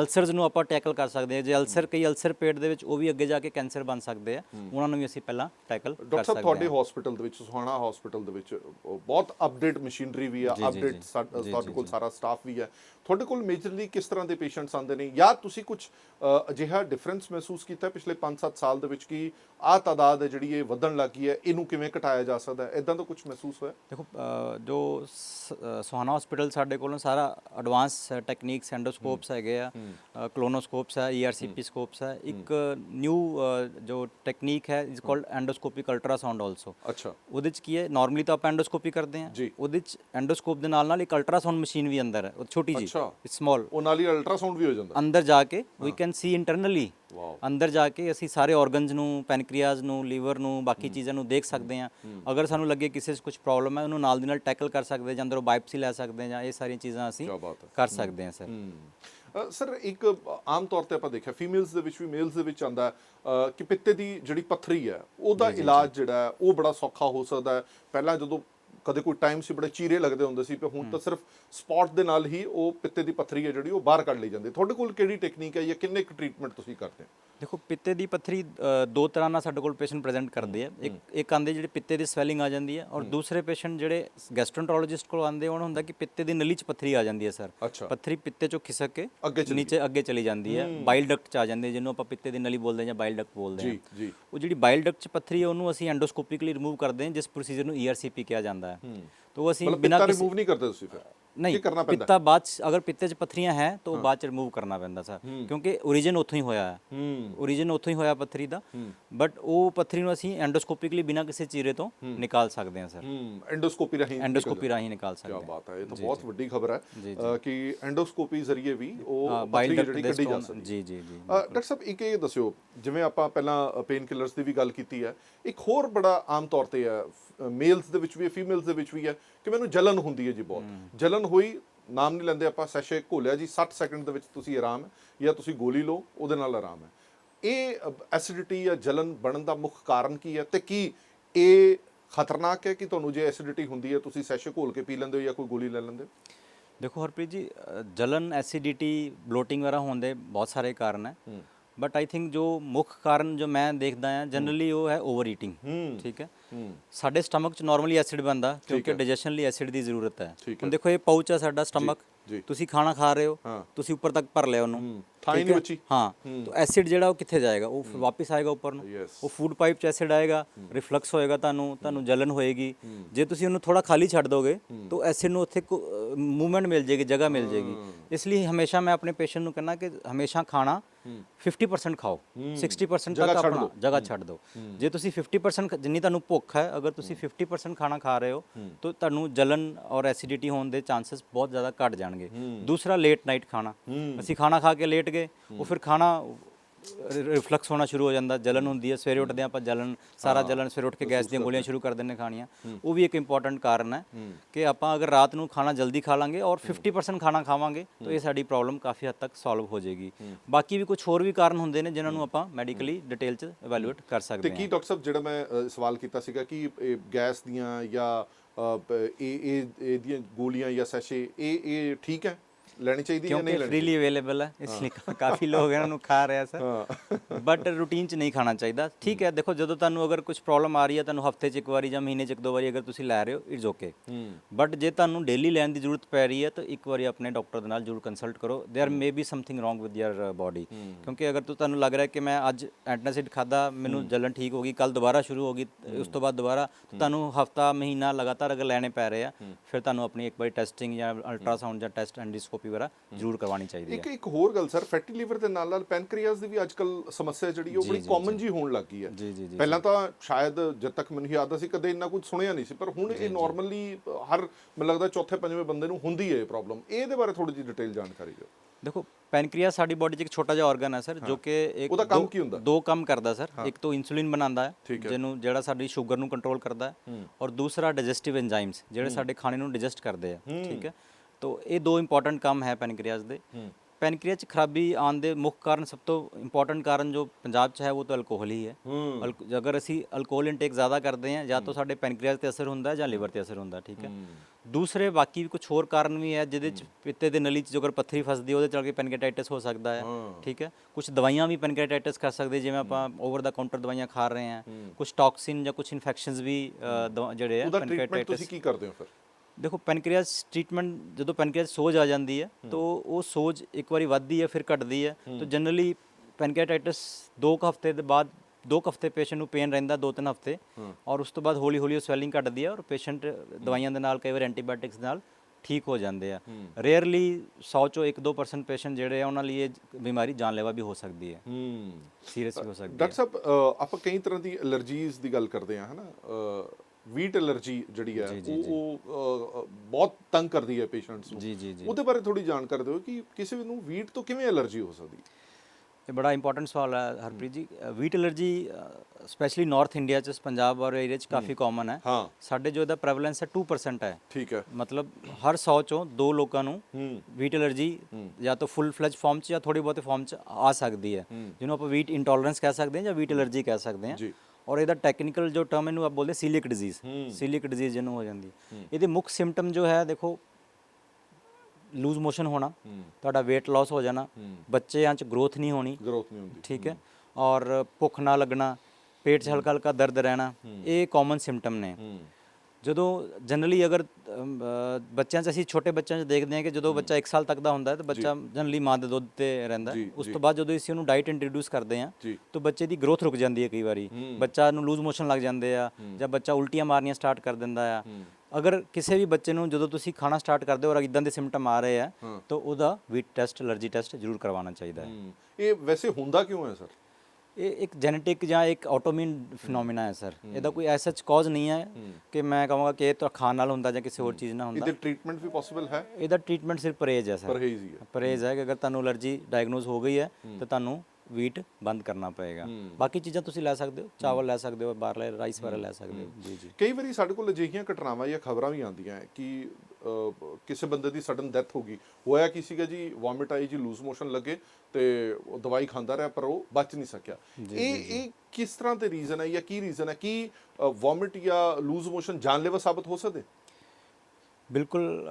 ਅਲਸਰਸ ਨੂੰ ਆਪਾਂ ਟੈਕਲ ਕਰ ਸਕਦੇ ਹਾਂ। ਜੇ ਅਲਸਰ ਕਈ ਅਲਸਰ ਪੇਟ ਦੇ ਵਿੱਚ ਉਹ ਵੀ ਅੱਗੇ ਜਾ ਕੇ ਕੈਂਸਰ ਬਣ ਸਕਦੇ ਆ। ਉਹਨਾਂ ਨੂੰ ਵੀ ਅਸੀਂ ਪਹਿਲਾਂ ਟੈਕਲ ਕਰ ਡਾਕਟਰ ਸਾਹਿਬ ਸਕਦੇ ਤੁਹਾਡੇ ਹਾਂ ਹਸਪੀਟਲ ਦੇ ਵਿੱਚ ਸੁਹਾਣਾ ਹਸਪੀਟਲ ਦੇ ਵਿੱਚ ਬਹੁਤ ਅਪਡੇਟ ਮਸ਼ੀਨਰੀ ਵੀ ਆ ਅਪਡੇਟ। ਤੁਹਾਡੇ ਕੋਲ ਸਾਰਾ ਸਟਾਫ ਵੀ ਹੈ ਤੁਹਾਡੇ ਕੋਲ ਮੇਜਰਲੀ ਕਿਸ ਤਰ੍ਹਾਂ ਦੇ ਪੇਸ਼ੈਂਟਸ ਆਉਂਦੇ ਨੇ? ਜਾਂ ਤੁਸੀਂ ਕੁਝ ਅਜਿਹਾ ਡਿਫਰੈਂਸ ਮਹਿਸੂਸ ਕੀਤਾ ਪਿਛਲੇ 5-7 ਸਾਲ ਦੇ ਵਿੱਚ ਕਿ ਆਹ ਤਾਦਾਦ ਹੈ ਜਿਹੜੀ ਇਹ ਵਧਣ ਲੱਗੀ ਹੈ ਇਹਨੂੰ ਕਿਵੇਂ ਘਟਾਇਆ ਜਾ ਸਕਦਾ ਹੈ? ਇਦਾਂ ਦਾ ਕੁਝ ਮਹਿਸੂਸ ਹੋਇਆ? ਦੇਖੋ ਜੋ ਸ- ਅ, ਸੁਹਾਣਾ ਹਸਪੀਟਲ ਸਾਡੇ ਕੋਲੋਂ ਸਾਰਾ ਐਡਵਾਂਸ ਟੈਕਨੀਕਸ ਐਂਡੋਸਕੋਪਸ ਹੈਗੇ ਆ ਕਲੋਨੋਸਕੋਪਸ ਹੈ ਈਆਰਸੀਪੀ ਸਕੋਪਸ ਹੈ। ਇੱਕ ਨਿਊ ਜੋ ਟੈਕਨੀਕ ਹੈ is called endoscopic ultrasound also ਅੱਛਾ। ਉਹਦੇ ਚ ਕੀ ਹੈ? ਨਾਰਮਲੀ ਤਾਂ ਆਪਾਂ ਐਂਡੋਸਕੋਪੀ ਕਰਦੇ ਜੀ। ਉਹਦੇ ਚ ਐਂਡੋਸਕੋਪ ਦੇ ਨਾਲ ਨਾਲ ਇੱਕ ਅਲਟਰਾਸਾਊਂਡ ਮਸ਼ੀਨ ਵੀ ਅੰਦਰ ਹੈ ਉਹ ਛੋਟੀ ਜੀ ਅੱਛਾ। ਸਮਾਲ ਉਹ ਨਾਲ ਹੀ ਅਲਟਰਾਸਾਊਂਡ ਵੀ ਹੋ ਜਾਂਦਾ। ਅੰਦਰ ਜਾ ਕੇ ਵੀ ਕੈਨ ਸੀ ਇੰਟਰਨਲੀ ਅੰਦਰ ਜਾ ਕੇ ਅਸੀਂ ਸਾਰੇ ਆਰਗਨਸ ਨੂੰ ਪੈਨਕ੍ਰੀਆਸ ਨੂੰ ਲੀਵਰ ਨੂੰ ਬਾਕੀ ਚੀਜ਼ਾਂ ਨੂੰ ਦੇਖ ਸਕਦੇ ਹਾਂ। ਅਗਰ ਸਾਨੂੰ ਲੱਗੇ ਕਿਸੇ 'ਚ ਕੁਝ ਪ੍ਰੋਬਲਮ ਹੈ ਉਹਨੂੰ ਨਾਲ ਦੀ ਨਾਲ ਟੈਕਲ ਕਰ ਸਕਦੇ ਜਾਂ ਅੰਦਰੋਂ ਬਾਇਪਸੀ ਲੈ ਸਕਦੇ ਹਾਂ ਜਾਂ ਇਹ ਸਾਰੀਆਂ ਚੀਜ਼ਾਂ ਅਸੀਂ। ਕਰ ਸਕਦੇ ਹਾਂ ਸਰ ਸਰ ਇੱਕ ਆਮ ਤੌਰ ਤੇ ਆਪਾਂ ਦੇਖਿਆ ਫੀਮੇਲਸ ਦੇ ਵਿੱਚ ਵੀ ਮੇਲਸ ਦੇ ਵਿੱਚ ਆਂਦਾ ਕਿ ਪਿੱਤੇ ਦੀ ਜਿਹੜੀ ਪੱਥਰੀ ਹੈ ਉਹਦਾ ਇਲਾਜ ਜਿਹੜਾ ਉਹ ਬੜਾ ਸੌਖਾ ਹੋ ਸਕਦਾ ਹੈ। ਪਹਿਲਾਂ ਜਦੋਂ ਕਦੇ ਕੋਈ ਟਾਈਮ ਸੀ ਬੜੇ ਚੀਰੇ ਲੱਗਦੇ ਹੁੰਦੇ ਸੀ ਪਰ ਹੁਣ ਤਾਂ ਸਿਰਫ ਸਪੌਟ ਦੇ ਨਾਲ ਹੀ ਉਹ ਪਿੱਤੇ ਦੀ ਪੱਥਰੀ ਹੈ ਜਿਹੜੀ ਉਹ ਬਾਹਰ ਕੱਢ ਲਈ ਜਾਂਦੀ। ਤੁਹਾਡੇ ਕੋਲ ਕਿਹੜੀ ਟੈਕਨੀਕ ਹੈ ਜਾਂ ਕਿੰਨੇ ਕੁ ਟ੍ਰੀਟਮੈਂਟ ਤੁਸੀਂ ਕਰਦੇ ਹੋ? ਦੇਖੋ ਪਿੱਤੇ ਦੀ ਪੱਥਰੀ ਦੋ ਤਰ੍ਹਾਂ ਨਾਲ ਸਾਡੇ ਕੋਲ ਪੇਸ਼ੈਂਟ ਪ੍ਰੈਜ਼ੈਂਟ ਕਰਦੇ ਆ। ਇੱਕ ਇੱਕ ਆਂਦੇ ਜਿਹੜੇ ਪਿੱਤੇ ਦੀ ਸਵੈਲਿੰਗ ਆ ਜਾਂਦੀ ਹੈ ਔਰ ਦੂਸਰੇ ਪੇਸ਼ੈਂਟ ਜਿਹੜੇ ਗੈਸਟ੍ਰੋਐਂਟਰੋਲੋਜਿਸਟ ਕੋਲ ਆਂਦੇ ਉਹਨਾਂ ਹੁੰਦਾ ਕਿ ਪਿੱਤੇ ਦੀ ਨਲੀ 'ਚ ਪੱਥਰੀ ਆ ਜਾਂਦੀ ਹੈ ਸਰ। ਪੱਥਰੀ ਪਿੱਤੇ 'ਚੋਂ ਖਿਸਕ ਕੇ ਨੀਚੇ ਅੱਗੇ ਚਲੀ ਜਾਂਦੀ ਹੈ। ਬਾਈਲ ਡਕਟ 'ਚ ਆ ਜਾਂਦੀ ਹੈ ਜਿਹਨੂੰ ਆਪਾਂ ਪਿੱਤੇ ਦੀ ਨਲੀ ਬੋਲਦੇ ਜਾਂ ਬਾਈਲ ਡਕਟ ਬੋਲਦੇ ਜੀ ਉਹ ਜਿਹੜੀ ਬਾਈਲ ਡਕਟ 'ਚ ਪੱਥਰੀ ਹੈ ਉਹਨੂੰ ਅਸੀਂ ਐਂਡੋਸਕੋਪਿਕਲੀ ਰਿਮੂਵ ਕਰਦੇ ਹਾਂ ਜਿਸ ਪ੍ਰੋਸੀਜਰ ਨੂੰ ਈਆਰਸੀਪੀ ਕਿਹਾ ਜਾਂਦਾ ਹੈ। ਤਾਂ ਉਹ ਅਸੀਂ ਬਿਨਾਂ ਕਿਸੇ ਰਿਮੂਵ ਨਹੀਂ ਕਰਦੇ ਤੁਸੀਂ ਫਿਰ? ਨਹੀਂ ਕੀ ਕਰਨਾ ਪੈਂਦਾ? ਪਿੱਤਾ ਬਾਅਦ ਅਗਰ ਪਿੱਤੇ 'ਚ ਪੱਥਰੀਆਂ ਹੈ ਤਾਂ ਉਹ ਬਾਅਦ 'ਚ ਰਿਮੂਵ ਕਰਨਾ ਪੈਂਦਾ ਸਰ। ਕਿਉਂਕਿ origin ਉੱਥੋਂ ਹੀ ਹੋਇਆ ਹੈ। ਹੂੰ। origin ਉੱਥੋਂ ਹੀ ਹੋਇਆ ਪੱਥਰੀ ਦਾ। ਬਟ ਉਹ ਪੱਥਰੀ ਨੂੰ ਅਸੀਂ ਐਂਡੋਸਕੋਪਿਕਲੀ ਬਿਨਾਂ ਕਿਸੇ ਚੀਰੇ ਤੋਂ ਨਿਕਾਲ ਸਕਦੇ ਹਾਂ ਸਰ। ਹੂੰ। ਐਂਡੋਸਕੋਪੀ ਰਾਹੀਂ ਐਂਡੋਸਕੋਪੀ ਰਾਹੀਂ ਨਿਕਾਲ ਸਕਦੇ ਕੀ ਹਾਂ। ਬਾਤ ਹੈ ਇਹ ਤਾਂ ਬਹੁਤ ਵੱਡੀ ਖਬਰ ਹੈ। ਕਿ ਐਂਡੋਸਕੋਪੀ ਜ਼ਰੀਏ ਵੀ ਉਹ ਹਾਂ ਪੱਥਰੀ ਹੈ ਜਿਹੜੀ ਕੱਢੀ ਜਾ ਸਕਦੀ ਜੀ ਜੀ ਜੀ ਡਾਕਟਰ ਸਾਹਿਬ ਇੱਕ ਇਹ ਦੱਸਿਓ ਜਿਵੇਂ ਆਪਾਂ ਪਹਿਲਾਂ ਪੇਨ ਕਿਲਰਸ ਦੀ ਵੀ ਗੱਲ ਕੀਤੀ ਹੈ ਇੱਕ ਹੋਰ ਬੜਾ ਆਮ ਤੌਰ ਤੇ ਹੈ ਮੇਲਸ ਦੇ ਵਿੱਚ ਵੀ ਹੈ ਫੀਮੇਲਸ ਦੇ ਵਿੱਚ ਵੀ ਹੈ ਕਿ ਮੈਨੂੰ ਜਲਨ ਹੁੰਦੀ ਹੈ ਜੀ ਬਹੁਤ। ਜਲਨ ਹੋਈ ਨਾਮ ਨਹੀਂ ਲੈਂਦੇ ਆਪਾਂ ਸੈਸ਼ੇ ਘੋਲਿਆ ਜੀ 60 ਸੈਕਿੰਡ ਦੇ ਵਿੱਚ ਤੁਸੀਂ ਆਰਾਮ ਹੈ ਜਾਂ ਤੁਸੀਂ ਗੋਲੀ ਲਓ ਉਹਦੇ ਨਾਲ ਆਰਾਮ ਹੈ। ਇਹ ਐਸਿਡਿਟੀ ਜਾਂ ਜਲਨ ਬਣਨ ਦਾ ਮੁੱਖ ਕਾਰਨ ਕੀ ਹੈ ਤੇ ਕੀ ਇਹ ਖਤਰਨਾਕ ਹੈ ਕਿ ਤੁਹਾਨੂੰ ਜੇ ਐਸਿਡਿਟੀ ਹੁੰਦੀ ਹੈ ਤੁਸੀਂ ਸੈਸ਼ੇ ਘੋਲ ਕੇ ਪੀ ਲੈਂਦੇ ਹੋ ਜਾਂ ਕੋਈ ਗੋਲੀ ਲੈ ਲੈਂਦੇ ਦੇਖੋ ਹਰਪ੍ਰੀਤ ਜੀ ਜਲਨ ਐਸਿਡਿਟੀ ਬਲੋਟਿੰਗ ਵਗੈਰਾ ਹੋਣ ਦੇ ਬਹੁਤ ਸਾਰੇ ਕਾਰਨ ਹੈ। ਬਟ ਆਈ ਥਿੰਕ ਜੋ ਮੁੱਖ ਕਾਰਨ ਜੋ ਮੈਂ ਦੇਖਦਾ ਹਾਂ ਜਨਰਲੀ ਉਹ ਹੈ ਓਵਰ ਈਟਿੰਗ ਠੀਕ ਹੈ? ਸਾਡੇ ਸਟਮਕ ਚ ਨਾਰਮਲੀ ਐਸਿਡ ਬਣਦਾ ਕਿਉਂਕਿ ਡਾਈਜੈਸ਼ਨ ਲਈ ਐਸਿਡ ਦੀ ਜ਼ਰੂਰਤ ਹੈ। ਹੁਣ ਦੇਖੋ ਇਹ ਪਾਊਚ ਹੈ ਸਾਡਾ ਸਟਮਕ। ਤੁਸੀਂ ਖਾਣਾ ਖਾ ਰਹੇ ਹਾਂ। ਤੁਸੀਂ ਉੱਪਰ ਤੱਕ ਭਰ ਲਿਆ ਉਹਨੂੰ। ਥਾਂ ਹੀ ਠੀਕ ਨਹੀਂ ਹੈ? ਬਚੀ। ਹਾਂ ਤਾਂ ਐਸਿਡ ਜਿਹੜਾ ਉਹ ਕਿੱਥੇ ਜਾਏਗਾ? ਉਹ ਵਾਪਸ ਆਏਗਾ ਉੱਪਰ ਨੂੰ. ਉਹ ਫੂਡ ਪਾਈਪ ਚ ਐਸਿਡ ਆਏਗਾ ਰਿਫਲਕਸ ਹੋਏਗਾ ਤੁਹਾਨੂੰ ਤੁਹਾਨੂੰ ਜਲਨ ਹੋਏਗੀ। ਜੇ ਤੁਸੀਂ ਉਹਨੂੰ ਥੋੜਾ ਖਾਲੀ ਛੱਡ ਦੋਗੇ ਤਾਂ ਐਸਿਡ ਨੂੰ ਉੱਥੇ ਮੂਵਮੈਂਟ ਮਿਲ ਜੇਗੀ ਜਗ੍ਹਾ ਮਿਲ ਜੇਗੀ। ਇਸ ਲਈ ਹਮੇਸ਼ਾ ਮੈਂ ਆਪਣੇ ਪੇਸ਼ੈਂਟ ਨੂੰ ਕਹਿੰਦਾ ਕਿ ਹਮੇਸ਼ਾ ਖਾਣਾ 50% ਖਾਓ। 60% ਜਗ੍ਹਾ ਤੱਕ ਆਪਣਾ ਜਗ੍ਹਾ ਛੱਡ ਦਿਓ ਜੇ ਤੁਸੀਂ 50% ਖ- ਜਿੰਨੀ ਤੁਹਾਨੂੰ ਭੁੱਖ ਭੁੱਖ ਹੈ ਅਗਰ ਤੁਸੀਂ 50% ਖਾਣਾ ਖਾ ਰਹੇ ਹੋ ਤਾਂ ਤੁਹਾਨੂੰ ਜਲਨ ਔਰ ਐਸਿਡਿਟੀ ਹੋਣ ਦੇ ਚਾਂਸਸ ਬਹੁਤ ਜ਼ਿਆਦਾ ਘਟ ਜਾਣਗੇ। ਦੂਸਰਾ ਲੇਟ ਨਾਈਟ ਖਾਣਾ। ਅਸੀਂ ਖਾਣਾ ਖਾ ਕੇ ਲੇਟ ਗਏ ਉਹ ਫਿਰ ਖਾਣਾ ਰਿਫਲਕਸ ਹੋਣਾ ਸ਼ੁਰੂ ਹੋ ਜਾਂਦਾ ਜਲਨ ਹੁੰਦੀ ਹੈ ਸਵੇਰੇ ਉੱਠਦੇ ਆਪਾਂ ਜਲਨ ਸਾਰਾ ਜਲਨ ਸਵੇਰੇ ਉੱਠ ਕੇ ਗੈਸ ਦੀਆਂ ਗੋਲੀਆਂ ਸ਼ੁਰੂ ਕਰ ਦਿੰਦੇ ਖਾਣੀਆਂ। ਉਹ ਵੀ ਇੱਕ ਇੰਪੋਰਟੈਂਟ ਕਾਰਨ ਹੈ ਕਿ ਆਪਾਂ ਅਗਰ ਰਾਤ ਨੂੰ ਖਾਣਾ ਜਲਦੀ ਖਾ ਲਾਂਗੇ ਔਰ 50% ਖਾਣਾ ਖਾਵਾਂਗੇ ਤਾਂ ਇਹ ਸਾਡੀ ਪ੍ਰੋਬਲਮ ਕਾਫੀ ਹੱਦ ਤੱਕ ਸੋਲਵ ਹੋ ਜਾਏਗੀ। ਬਾਕੀ ਵੀ ਕੁਝ ਹੋਰ ਵੀ ਕਾਰਨ ਹੁੰਦੇ ਨੇ ਜਿਨ੍ਹਾਂ ਨੂੰ ਆਪਾਂ ਮੈਡੀਕਲੀ ਡਿਟੇਲ ਚ ਇਵੈਲੂਏਟ ਕਰ ਤੇ ਸਕਦੇ ਕੀ ਹਾਂ। ਡਾਕਟਰ ਸਾਹਿਬ ਜਿਹੜਾ ਮੈਂ ਸਵਾਲ ਕੀਤਾ ਸੀਗਾ ਕਿ ਇਹ ਗੈਸ ਦੀਆਂ ਜਾਂ ਇਹ ਇਹ ਇਹਦੀਆਂ ਗੋਲੀਆਂ ਜਾਂ ਸੈਸ਼ੇ ਇਹ ਇਹ ਠੀਕ ਹੈ? ਲੈਣੀ ਚਾਹੀਦੀ ਹੈ ਜਾਂ ਕਿਉਂਕਿ ਨਹੀਂ ਲੈਣੀ ਫ੍ਰੀਲੀ ਅਵੇਲੇਬਲ ਹੈ ਇਸ ਲਈ ਕਾ- ਕਾਫੀ ਲੋਕ ਇਹਨਾਂ ਨੂੰ ਖਾ ਰਿਹਾ ਸਰ ਬਟ ਰੂਟੀਨ ਚ ਨਹੀਂ ਖਾਣਾ ਚਾਹੀਦਾ ਠੀਕ ਹੈ ਦੇਖੋ ਜਦੋਂ ਤੁਹਾਨੂੰ ਅਗਰ ਕੁਝ ਪ੍ਰੋਬਲਮ ਆ ਰਹੀ ਹੈ ਤੁਹਾਨੂੰ ਹਫਤੇ ਚ ਇੱਕ ਵਾਰੀ ਜਾਂ ਮਹੀਨੇ ਚ ਇੱਕ ਦੋ ਵਾਰੀ ਅਗਰ ਤੁਸੀਂ ਲੈ ਰਹੇ ਹੋ ਇਟਸ ਓਕੇ ਬਟ ਜੇ ਤੁਹਾਨੂੰ ਡੇਲੀ ਲੈਣ ਦੀ ਜ਼ਰੂਰਤ ਪੈ ਰਹੀ ਹੈ ਤਾਂ ਇੱਕ ਵਾਰੀ ਆਪਣੇ ਡਾਕਟਰ ਦੇ ਨਾਲ ਜ਼ਰੂਰ ਕੰਸਲਟ ਕਰੋ there may be something wrong with your body ਕਿਉਂਕਿ ਅਗਰ ਤੁ- ਤੁਹਾਨੂੰ ਲੱਗ ਰਿਹਾ ਕਿ ਮੈਂ ਅੱਜ ਐਂਟਾਸਿਡ ਖਾਦਾ ਮੈਨੂੰ ਜਲਨ ਠੀਕ ਹੋ ਗਈ ਕੱਲ ਦੁਬਾਰਾ ਸ਼ੁਰੂ ਹੋ ਗਈ ਉਸ ਤੋਂ ਬਾਅਦ ਦੁਬਾਰਾ ਤਾਂ ਤੁਹਾਨੂੰ ਹਫਤਾ ਮਹੀਨਾ ਲਗਾਤਾਰ ਅਗਰ ਲੈਣੇ ਪੈ ਰਹੇ ਆ ਫਿਰ ਤੁਹਾਨੂੰ ਆਪਣੀ ਇੱਕ ਵਾਰੀ ਟੈਸਟਿੰਗ ਜਾਂ ਅਲਟਰਾਸਾਊਂਡ ਜਾਂ ਟੈਸਟ ਐਂਡੋਸਕੋਪੀ ਵਗੈਰਾ ਜ਼ਰੂਰ ਕਰਵਾਉਣੀ ਚਾਹੀਦੀ ਹੈ। ਇੱਕ ਇੱਕ ਹੋਰ ਗੱਲ ਸਰ ਫੈਟੀ ਲੀਵਰ ਦੇ ਨਾਲ ਨਾਲ ਪੈਨਕ੍ਰੀਆਸ ਦੀ ਵੀ ਅੱਜਕੱਲ ਸਮੱਸਿਆ ਜਿਹੜੀ ਉਹ ਬੜੀ ਕਾਮਨ ਜੀ। ਹੋਣ ਲੱਗ ਗਈ ਹੈ। ਜੀ ਜੀ ਜੀ ਪਹਿਲਾਂ ਤਾਂ ਸ਼ਾਇਦ ਜਦ ਤੱਕ ਮੈਨੂੰ ਯਾਦ ਆ ਸੀ ਕਦੇ ਇੰਨਾ ਕੁਝ ਸੁਣਿਆ ਨਹੀਂ ਸੀ ਪਰ ਹੁਣ ਇਹ ਨਾਰਮਲੀ ਹਰ ਮੈਨੂੰ ਲੱਗਦਾ ਚੌਥੇ ਪੰਜਵੇਂ ਬੰਦੇ ਨੂੰ ਹੁੰਦੀ ਹੈ ਇਹ ਪ੍ਰੋਬਲਮ ਇਹਦੇ ਬਾਰੇ ਥੋੜੀ ਜਿਹੀ ਡਿਟੇਲ ਜਾਣਕਾਰੀ ਦਿਓ। ਦੇਖੋ ਪੈਨਕ੍ਰੀਆਸ ਸਾਡੀ ਬਾਡੀ 'ਚ ਇੱਕ ਛੋਟਾ ਜਿਹਾ ਆਰਗਨ ਹੈ ਸਰ ਜੋ ਕਿ ਇੱਕ ਉਹਦਾ ਕੰਮ ਕੀ ਹੁੰਦਾ? ਦੋ ਕੰਮ ਕਰਦਾ ਸਰ। ਇੱਕ ਤਾਂ ਇਨਸੂਲਿਨ ਬਣਾਉਂਦਾ ਹੈ। ਜਿਹਨੂੰ ਜਿਹੜਾ ਸਾਡੀ ਸ਼ੂਗਰ ਨੂੰ ਕੰਟਰੋਲ ਕਰਦਾ ਹੈ ਔਰ ਦੂਸਰਾ ਡਾਈਜੈਸਟਿਵ ਐਂਜ਼ਾਈਮਸ ਜਿਹੜੇ ਸਾਡੇ ਖਾਣੇ ਨੂੰ ਡਾਈਜੈਸਟ ਕਰਦੇ ਆ ਠੀਕ ਹੈ। ਤਾਂ ਇਹ ਦੋ ਇੰਪੋਰਟੈਂਟ ਕੰਮ ਹੈ ਪੈਨਕ੍ਰੀਆਸ ਦੇ। ਪੈਨਕ੍ਰੀਆਸ 'ਚ ਖਰਾਬੀ ਆਉਣ ਦੇ ਮੁੱਖ ਕਾਰਨ ਸਭ ਤੋਂ ਇੰਪੋਰਟੈਂਟ ਕਾਰਨ ਜੋ ਪੰਜਾਬ 'ਚ ਹੈ ਉਹ ਤਾਂ ਅਲਕੋਹਲ ਹੀ ਹੈ। ਅਲਕ- ਅਗਰ ਅਸੀਂ ਅਲਕੋਹਲ ਇਨਟੇਕ ਜ਼ਿਆਦਾ ਕਰਦੇ ਹਾਂ ਜਾਂ ਤਾਂ ਸਾਡੇ ਪੈਨਕ੍ਰੀਆਸ ਤੇ ਅਸਰ ਹੁੰਦਾ ਹੈ ਜਾਂ ਲਿਵਰ ਤੇ ਅਸਰ ਹੁੰਦਾ ਹੈ, ਠੀਕ ਹੈ। ਦੂਸਰੇ ਬਾਕੀ ਵੀ ਕੁਝ ਹੋਰ ਕਾਰਨ ਵੀ ਹੈ ਜਿਹਦੇ ਚ ਪਿੱਤੇ ਦੇ ਨਲੀ ਚ ਜੋ ਅਗਰ ਪੱਥਰੀ ਫਸਦੀ ਹੈ ਉਹਦੇ ਚਲ ਕੇ ਪੈਨਕ੍ਰੀਆਟਾਈਟਿਸ ਹੋ ਸਕਦਾ ਹੈ ਠੀਕ ਹੈ। ਕੁਝ ਦਵਾਈਆਂ ਵੀ ਪੈਨਕ੍ਰੀਆਟਾਈਟਿਸ ਕਰ ਸਕਦੇ ਜਿਵੇਂ ਆਪਾਂ ਓਵਰ ਦਾ ਕਾਊਂਟਰ ਦਵਾਈਆਂ ਖਾ ਰਹੇ ਹਾਂ ਕੁਝ ਟੌਕਸਿਨ ਜਾਂ ਕੁਝ ਇਨਫੈਕਸ਼ਨਸ ਵੀ ਅ, ਦਵਾ- ਜਿਹੜੇ ਆ ਉਹਦਾ ਟ੍ਰੀਟਮੈਂਟ ਤੁਸੀਂ ਕੀ ਕਰਦੇ ਹੋ ਫਿਰ? ਦੇਖੋ ਪੈਨਕ੍ਰੀਆਸ ਟ੍ਰੀਟਮੈਂਟ ਜਦੋਂ ਪੈਨਕ੍ਰੀਆਸ ਸੋਜ ਆ ਜਾਂਦੀ ਹੈ ਤਾਂ ਉਹ ਸੋਜ ਇੱਕ ਵਾਰੀ ਵੱਧਦੀ ਹੈ ਫਿਰ ਘਟਦੀ ਹੈ। ਤਾਂ ਜਨਰਲੀ ਪੈਨਕ੍ਰੀਆਟਾਈਟਿਸ 2 ਹਫ਼ਤੇ ਦੇ ਬਾਅਦ 2 ਹਫ਼ਤੇ ਪੇਸ਼ੈਂਟ ਨੂੰ ਪੇਨ ਰਹਿੰਦਾ 2-3 ਹਫ਼ਤੇ। ਔਰ ਉਸ ਤੋਂ ਬਾਅਦ ਹੌਲੀ ਹੌਲੀ ਉਹ ਸਵੈਲਿੰਗ ਘਟਦੀ ਹੈ ਔਰ ਪੇਸ਼ੈਂਟ ਦਵਾਈਆਂ ਦੇ ਨਾਲ ਕਈ ਵਾਰ ਐਂਟੀਬਾਇਓਟਿਕਸ ਨਾਲ ਠੀਕ ਹੋ ਜਾਂਦੇ ਆ। ਰੇਅਰਲੀ 100 ਚੋਂ 1-2% ਪੇਸ਼ੈਂਟ ਜਿਹੜੇ ਆ ਉਹਨਾਂ ਲਈ ਇਹ ਬਿਮਾਰੀ ਜਾਨਲੇਵਾ ਵੀ ਹੋ ਸਕਦੀ ਹੈ। ਹੂੰ। ਸੀਰੀਅਸ ਵੀ ਹੋ ਸਕਦੀ ਹੈ। ਡਾਕਟਰ ਸਾਹਿਬ ਆਪਾਂ ਕਈ ਤਰ੍ਹਾਂ ਦੀ ਅਲਰਜੀਜ਼ ਦੀ ਗੱਲ ਕਰਦੇ ਹਾਂ ਹਨਾ? ਵੀਟ ਅਲਰਜੀ ਜਿਹੜੀ ਹੈ ਉਹ ਬਹੁਤ ਤੰਗ ਕਰਦੀ ਹੈ ਪੇਸ਼ੈਂਟਸ ਨੂੰ। ਜੀ ਜੀ ਜੀ। ਉਹਦੇ ਬਾਰੇ ਥੋੜੀ ਜਾਣਕਾਰੀ ਦਿਓ ਕਿ ਕਿਸੇ ਨੂੰ ਵੀਟ ਤੋਂ ਕਿਵੇਂ ਅਲਰਜੀ ਹੋ ਸਕਦੀ ਹੈ? ਇਹ ਬੜਾ ਇੰਪੋਰਟੈਂਟ ਸਵਾਲ ਹੈ Harpreet ji. Wheat allergy specially north India ਚ ਪੰਜਾਬ ਔਰ ਏਰੀਆ ਚ ਕਾਫੀ ਕਾਮਨ ਹੈ। ਸਾਡੇ ਜੋ ਇਹਦਾ ਪ੍ਰੈਵਲੈਂਸ ਹੈ 2% ਹੈ। ਠੀਕ ਹੈ। ਮਤਲਬ ਹਰ 100 ਚੋਂ ਦੋ ਲੋਕਾਂ ਨੂੰ ਵੀਟ ਐਲਰਜੀ ਜਾਂ ਤਾਂ ਫੁੱਲ ਫਲੈਜ ਫਾਰਮ ਚ ਜਾਂ ਥੋੜੀ ਬਹੁਤੇ ਫਾਰਮ ਚ ਆ ਸਕਦੀ ਹੈ। ਜਿਹਨੂੰ ਆਪਾਂ ਵੀਟ ਇੰਟੋਲਰੈਂਸ ਕਹਿ ਸਕਦੇ ਹਾਂ ਜਾਂ ਵੀਟ ਐਲਰਜੀ ਕਹਿ ਸਕਦੇ ਹਾਂ। ਔਰ ਇਹਦਾ ਟੈਕਨੀਕਲ ਜੋ ਟਰਮ ਇਹਨੂੰ ਆਪ ਬੋਲਦੇ ਸੀਲੀਕ ਡਿਜ਼ੀਜ਼ ਸੀਲੀਕ ਡਿਜ਼ੀਜ਼ ਜਿਹਨੂੰ ਹੋ ਜਾਂਦੀ। ਇਹਦੇ ਮੁੱਖ ਸਿੰਪਟਮ ਜੋ ਹੈ ਦੇਖੋ ਲੂਜ਼ ਮੋਸ਼ਨ ਹੋਣਾ ਤੁਹਾਡਾ weight loss ਹੋ ਜਾਣਾ ਬੱਚਿਆਂ 'ਚ ਗਰੋਥ ਨਹੀਂ ਹੋਣੀ। ਗਰੋਥ ਨਹੀਂ ਹੁੰਦੀ। ਠੀਕ ਹੈ? ਔਰ ਭੁੱਖ ਨਾ ਲੱਗਣਾ ਪੇਟ 'ਚ ਹਲਕਾ ਹਲਕਾ ਦਰਦ ਰਹਿਣਾ ਇਹ ਕਾਮਨ ਸਿੰਪਟਮ ਨੇ। ਜਦੋਂ ਜਨਰਲੀ ਅਗਰ ਅਮ, ਅ, ਬੱਚਿਆਂ 'ਚ ਅਸੀਂ ਛੋਟੇ ਬੱਚਿਆਂ 'ਚ ਦੇਖਦੇ ਹਾਂ ਕਿ ਜਦੋਂ ਬੱਚਾ 1 ਸਾਲ ਤੱਕ ਦਾ ਹੁੰਦਾ ਹੈ ਤਾਂ ਬੱਚਾ ਜਨਰਲੀ ਮਾਂ ਦੇ ਦੁੱਧ ਤੇ ਰਹਿੰਦਾ ਹੈ। ਜੀ, ਉਸ ਤੋਂ ਬਾਅਦ ਜਦੋਂ ਅਸੀਂ ਉਹਨੂੰ ਡਾਈਟ ਇੰਟਰੋਡਿਊਸ ਕਰਦੇ ਹਾਂ ਜੀ। ਤਾਂ ਬੱਚੇ ਦੀ ਗਰੋਥ ਰੁਕ ਜਾਂਦੀ ਹੈ ਕਈ ਵਾਰੀ। ਬੱਚਾ ਨੂੰ ਲੂਜ਼ ਮੋਸ਼ਨ ਲੱਗ ਜਾਂਦੇ ਆ ਜਾਂ ਬੱਚਾ ਉਲਟੀਆਂ ਮਾਰਨੀਆਂ ਸਟਾਰਟ ਕਰ ਦਿੰਦਾ ਆ। ਅਗਰ ਕਿਸੇ ਵੀ ਬੱਚੇ ਨੂੰ ਜਦੋਂ ਤੁਸੀਂ ਖਾਣਾ ਸਟਾਰਟ ਕਰਦੇ ਹੋ ਔਰ ਇਦਾਂ ਦੇ ਸਿੰਪਟਮ ਆ ਰਹੇ ਆ ਤਾਂ ਉਹਦਾ ਵੀਟ ਟੈਸਟ ਅਲਰਜੀ ਟੈਸਟ ਜ਼ਰੂਰ ਕਰਵਾਉਣਾ ਚਾਹੀਦਾ ਹੈ। ਹੂੰ। ਇਹ ਵੈਸੇ ਹੁੰਦਾ ਕਿਉਂ ਹੈ ਸਰ? ਇਹ ਇੱਕ ਜੈਨੇਟਿਕ ਜਾਂ ਇੱਕ ਆਟੋਮਿਨ ਫਿਨੋਮੀਨਾ ਹੈ ਸਰ ਇਹਦਾ ਕੋਈ ਐਸਾ ਕਾਜ਼ ਨਹੀਂ ਹੈ ਕਿ ਮੈਂ ਕਹਾਂਗਾ ਕਿ ਇਹ ਤਾਂ ਖਾਣ ਨਾਲ ਹੁੰਦਾ ਜਾਂ ਕਿਸੇ ਹੋਰ ਚੀਜ਼ ਨਾਲ ਹੁੰਦਾ। ਇਹਦੇ ਟ੍ਰੀਟਮੈਂਟ ਵੀ ਪੋਸੀਬਲ ਹੈ? ਇਹਦਾ ਟ੍ਰੀਟਮੈਂਟ ਸਿਰਫ ਪਰਹੇਜ਼ ਹੈ ਸਰ ਪਰਹੇਜ਼ ਹੀ ਹੈ। ਪਰਹੇਜ਼ ਹੈ ਕਿ ਅਗਰ ਤੁਹਾਨੂੰ ਅਲਰਜੀ ਡਾਇਗਨੋਸ ਹੋ ਗਈ ਹੈ ਤਾਂ ਤੁਹਾਨੂੰ ਵੀਟ ਬੰਦ ਕਰਨਾ ਪਏਗਾ। ਬਾਕੀ ਚੀਜ਼ਾਂ ਤੁਸੀਂ ਲੈ ਸਕਦੇ ਹੋ ਚਾਵਲ ਲੈ ਸਕਦੇ ਹੋ ਬਾਹਰਲੇ ਰਾਈਸ ਵਗੈਰਾ ਲੈ ਸਕਦੇ ਹੋ। ਜੀ ਜੀ। ਕਈ ਵਾਰੀ ਸਾਡੇ ਕੋਲ ਅਜਿਹੀਆਂ ਘਟਨਾਵਾਂ ਜਾਂ ਖਬਰਾਂ ਵੀ ਆਉਂਦੀਆਂ ਕਿ ਕਿਸੇ ਬੰਦੇ ਦੀ ਸਡਨ ਡੈਥ ਹੋ ਗਈ। ਹੋਇਆ ਕੀ ਸੀਗਾ ਜੀ? ਵੋਮਿਟ ਆਈ ਜੀ ਲੂਜ਼ ਮੋਸ਼ਨ ਲੱਗੇ ਤੇ ਉਹ ਦਵਾਈ ਖਾਂਦਾ ਰਿਹਾ ਪਰ ਉਹ ਬਚ ਨਹੀਂ ਸਕਿਆ। ਇਹ ਇਹ ਕਿਸ ਤਰ੍ਹਾਂ ਦੇ ਰੀਜ਼ਨ ਹੈ ਜਾਂ ਕੀ ਰੀਜ਼ਨ ਹੈ? ਕਿ ਵੋਮਿਟ ਜਾਂ ਲੂਜ਼ ਮੋਸ਼ਨ ਜਾਨਲੇਵਾ ਸਾਬਤ ਹੋ ਸਕਦੇ? ਬਿਲਕੁਲ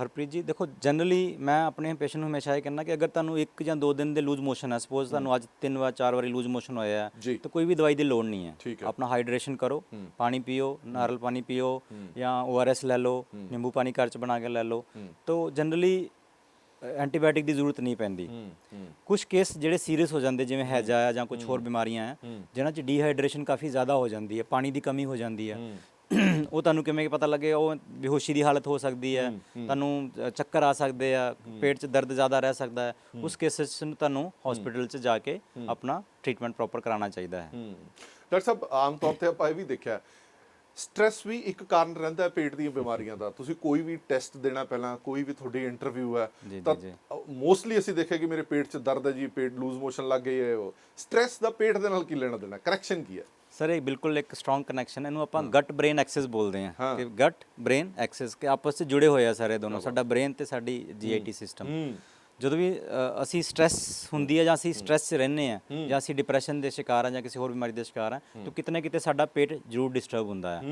ਹਰਪ੍ਰੀਤ ਜੀ ਦੇਖੋ ਜਨਰਲੀ ਮੈਂ ਆਪਣੇ ਪੇਸ਼ੈਂਟ ਨੂੰ ਹਮੇਸ਼ਾ ਇਹ ਕਹਿੰਦਾ ਕਿ ਅਗਰ ਤੁਹਾਨੂੰ ਇੱਕ ਜਾਂ ਦੋ ਦਿਨ ਦੇ ਲੂਜ਼ ਮੋਸ਼ਨ ਹੈ ਸਪੋਜ਼ ਤੁਹਾਨੂੰ ਅੱਜ ਤਿੰਨ ਵਾਰ ਚਾਰ ਵਾਰੀ ਲੂਜ਼ ਮੋਸ਼ਨ ਹੋਇਆ ਹੈ। ਤਾਂ ਕੋਈ ਵੀ ਦਵਾਈ ਦੀ ਲੋੜ ਨਹੀਂ ਹੈ। ਹੈ। ਆਪਣਾ ਹਾਈਡਰੇਸ਼ਨ ਕਰੋ ਪਾਣੀ ਪੀਓ ਨਾਰਲ ਪਾਣੀ ਪੀਓ ਜਾਂ ORS ਲੈ ਲਓ ਨਿੰਬੂ ਪਾਣੀ ਘਰ ਚ ਬਣਾ ਕੇ ਲੈ ਲਓ ਤਾਂ ਜਨਰਲੀ ਐਂਟੀਬਾਇਓਟਿਕ ਦੀ ਜ਼ਰੂਰਤ ਨਹੀਂ ਪੈਂਦੀ। ਕੁਝ ਕੇਸ ਜਿਹੜੇ ਸੀਰੀਅਸ ਹੋ ਜਾਂਦੇ ਜਿਵੇਂ ਹੈਜਾ ਜਾਂ ਕੁਝ ਹੋਰ ਬਿਮਾਰੀਆਂ ਆ ਜਿਨ੍ਹਾਂ 'ਚ ਡੀਹਾਈਡਰੇਸ਼ਨ ਕਾਫੀ ਜ਼ਿਆਦਾ ਹੋ ਜਾਂਦੀ ਹੈ ਪਾਣੀ ਦੀ ਕਮੀ ਹੋ ਜਾਂਦੀ ਹੈ। ਉਹ ਤੁਹਾਨੂੰ ਕਿਵੇਂ ਪਤਾ ਲੱਗੇ? ਉਹ ਬੇਹੋਸ਼ੀ ਦੀ ਹਾਲਤ ਹੋ ਸਕਦੀ ਹੈ। ਤੁਹਾਨੂੰ ਚੱਕਰ ਆ ਸਕਦੇ ਆ। ਪੇਟ 'ਚ ਦਰਦ ਜ਼ਿਆਦਾ ਰਹਿ ਸਕਦਾ ਹੈ। ਉਸ ਕੇਸਸ 'ਚ ਤੁਹਾਨੂੰ ਹਸਪੀਟਲ 'ਚ ਜਾ ਕੇ ਆਪਣਾ ਟ੍ਰੀਟਮੈਂਟ ਪ੍ਰੋਪਰ ਕਰਾਉਣਾ ਚਾਹੀਦਾ ਹੈ। ਡਾਕਟਰ ਸਾਹਿਬ ਆਮ ਤੌਰ ਤੇ ਆਪਾਂ ਇਹ ਵੀ ਦੇਖਿਆ ਸਟ੍ਰੈਸ ਵੀ ਇੱਕ ਕਾਰਨ ਰਹਿੰਦਾ ਹੈ ਪੇਟ ਦੀਆਂ ਬਿਮਾਰੀਆਂ ਦਾ। ਤੁਸੀਂ ਕੋਈ ਵੀ ਟੈਸਟ ਦੇਣਾ ਪਹਿਲਾਂ ਕੋਈ ਵੀ ਤੁਹਾਡੀ ਇੰਟਰਵਿਊ ਹੈ ਤਾਂ। ਮੋਸਟਲੀ ਅਸੀਂ ਦੇਖਿਆ ਕਿ ਮੇਰੇ ਪੇਟ 'ਚ ਦਰਦ ਹੈ ਜੀ ਪੇਟ ਲੂਜ਼ ਮੋਸ਼ਨ ਲੱਗ ਗਈ ਹੈ। ਉਹ ਸਟ੍ਰੈਸ ਦਾ ਪੇਟ ਦੇ ਨਾਲ ਕੀ ਲੈਣਾ ਦੇਣਾ? ਕਰੈਕਸ਼ਨ ਕੀ ਹੈ? ਸਰ ਇਹ ਬਿਲਕੁਲ ਇੱਕ ਸਟਰੋਂਗ ਕਨੈਕਸ਼ਨ ਇਹਨੂੰ ਆਪਾਂ ਗਟ ਬ੍ਰੇਨ ਐਕਸੈਸ ਬੋਲਦੇ ਹਾਂ। ਕਿ ਗਟ ਬ੍ਰੇਨ ਐਕਸੈਸ ਕਿ ਆਪਸ ਵਿੱਚ ਜੁੜੇ ਹੋਏ ਆ ਸਾਰੇ ਦੋਨੋਂ। ਸਾਡਾ ਬ੍ਰੇਨ ਤੇ ਸਾਡੀ ਜੀਆਈਟੀ ਸਿਸਟਮ ਜਦੋਂ ਵੀ ਅ, ਅਸੀਂ ਸਟ੍ਰੈਸ ਹੁੰਦੀ ਹੈ ਜਾਂ ਅਸੀਂ ਸਟ੍ਰੈਸ 'ਚ ਰਹਿੰਦੇ ਆ ਜਾਂ ਅਸੀਂ ਡਿਪਰੈਸ਼ਨ ਦੇ ਸ਼ਿਕਾਰ ਆ ਜਾਂ ਕਿਸੇ ਹੋਰ ਬਿਮਾਰੀ ਦੇ ਸ਼ਿਕਾਰ ਆ ਤਾਂ ਕਿਤੇ ਨਾ ਕਿਤੇ ਸਾਡਾ ਪੇਟ ਜ਼ਰੂਰ ਡਿਸਟਰਬ ਹੁੰਦਾ ਹੈ।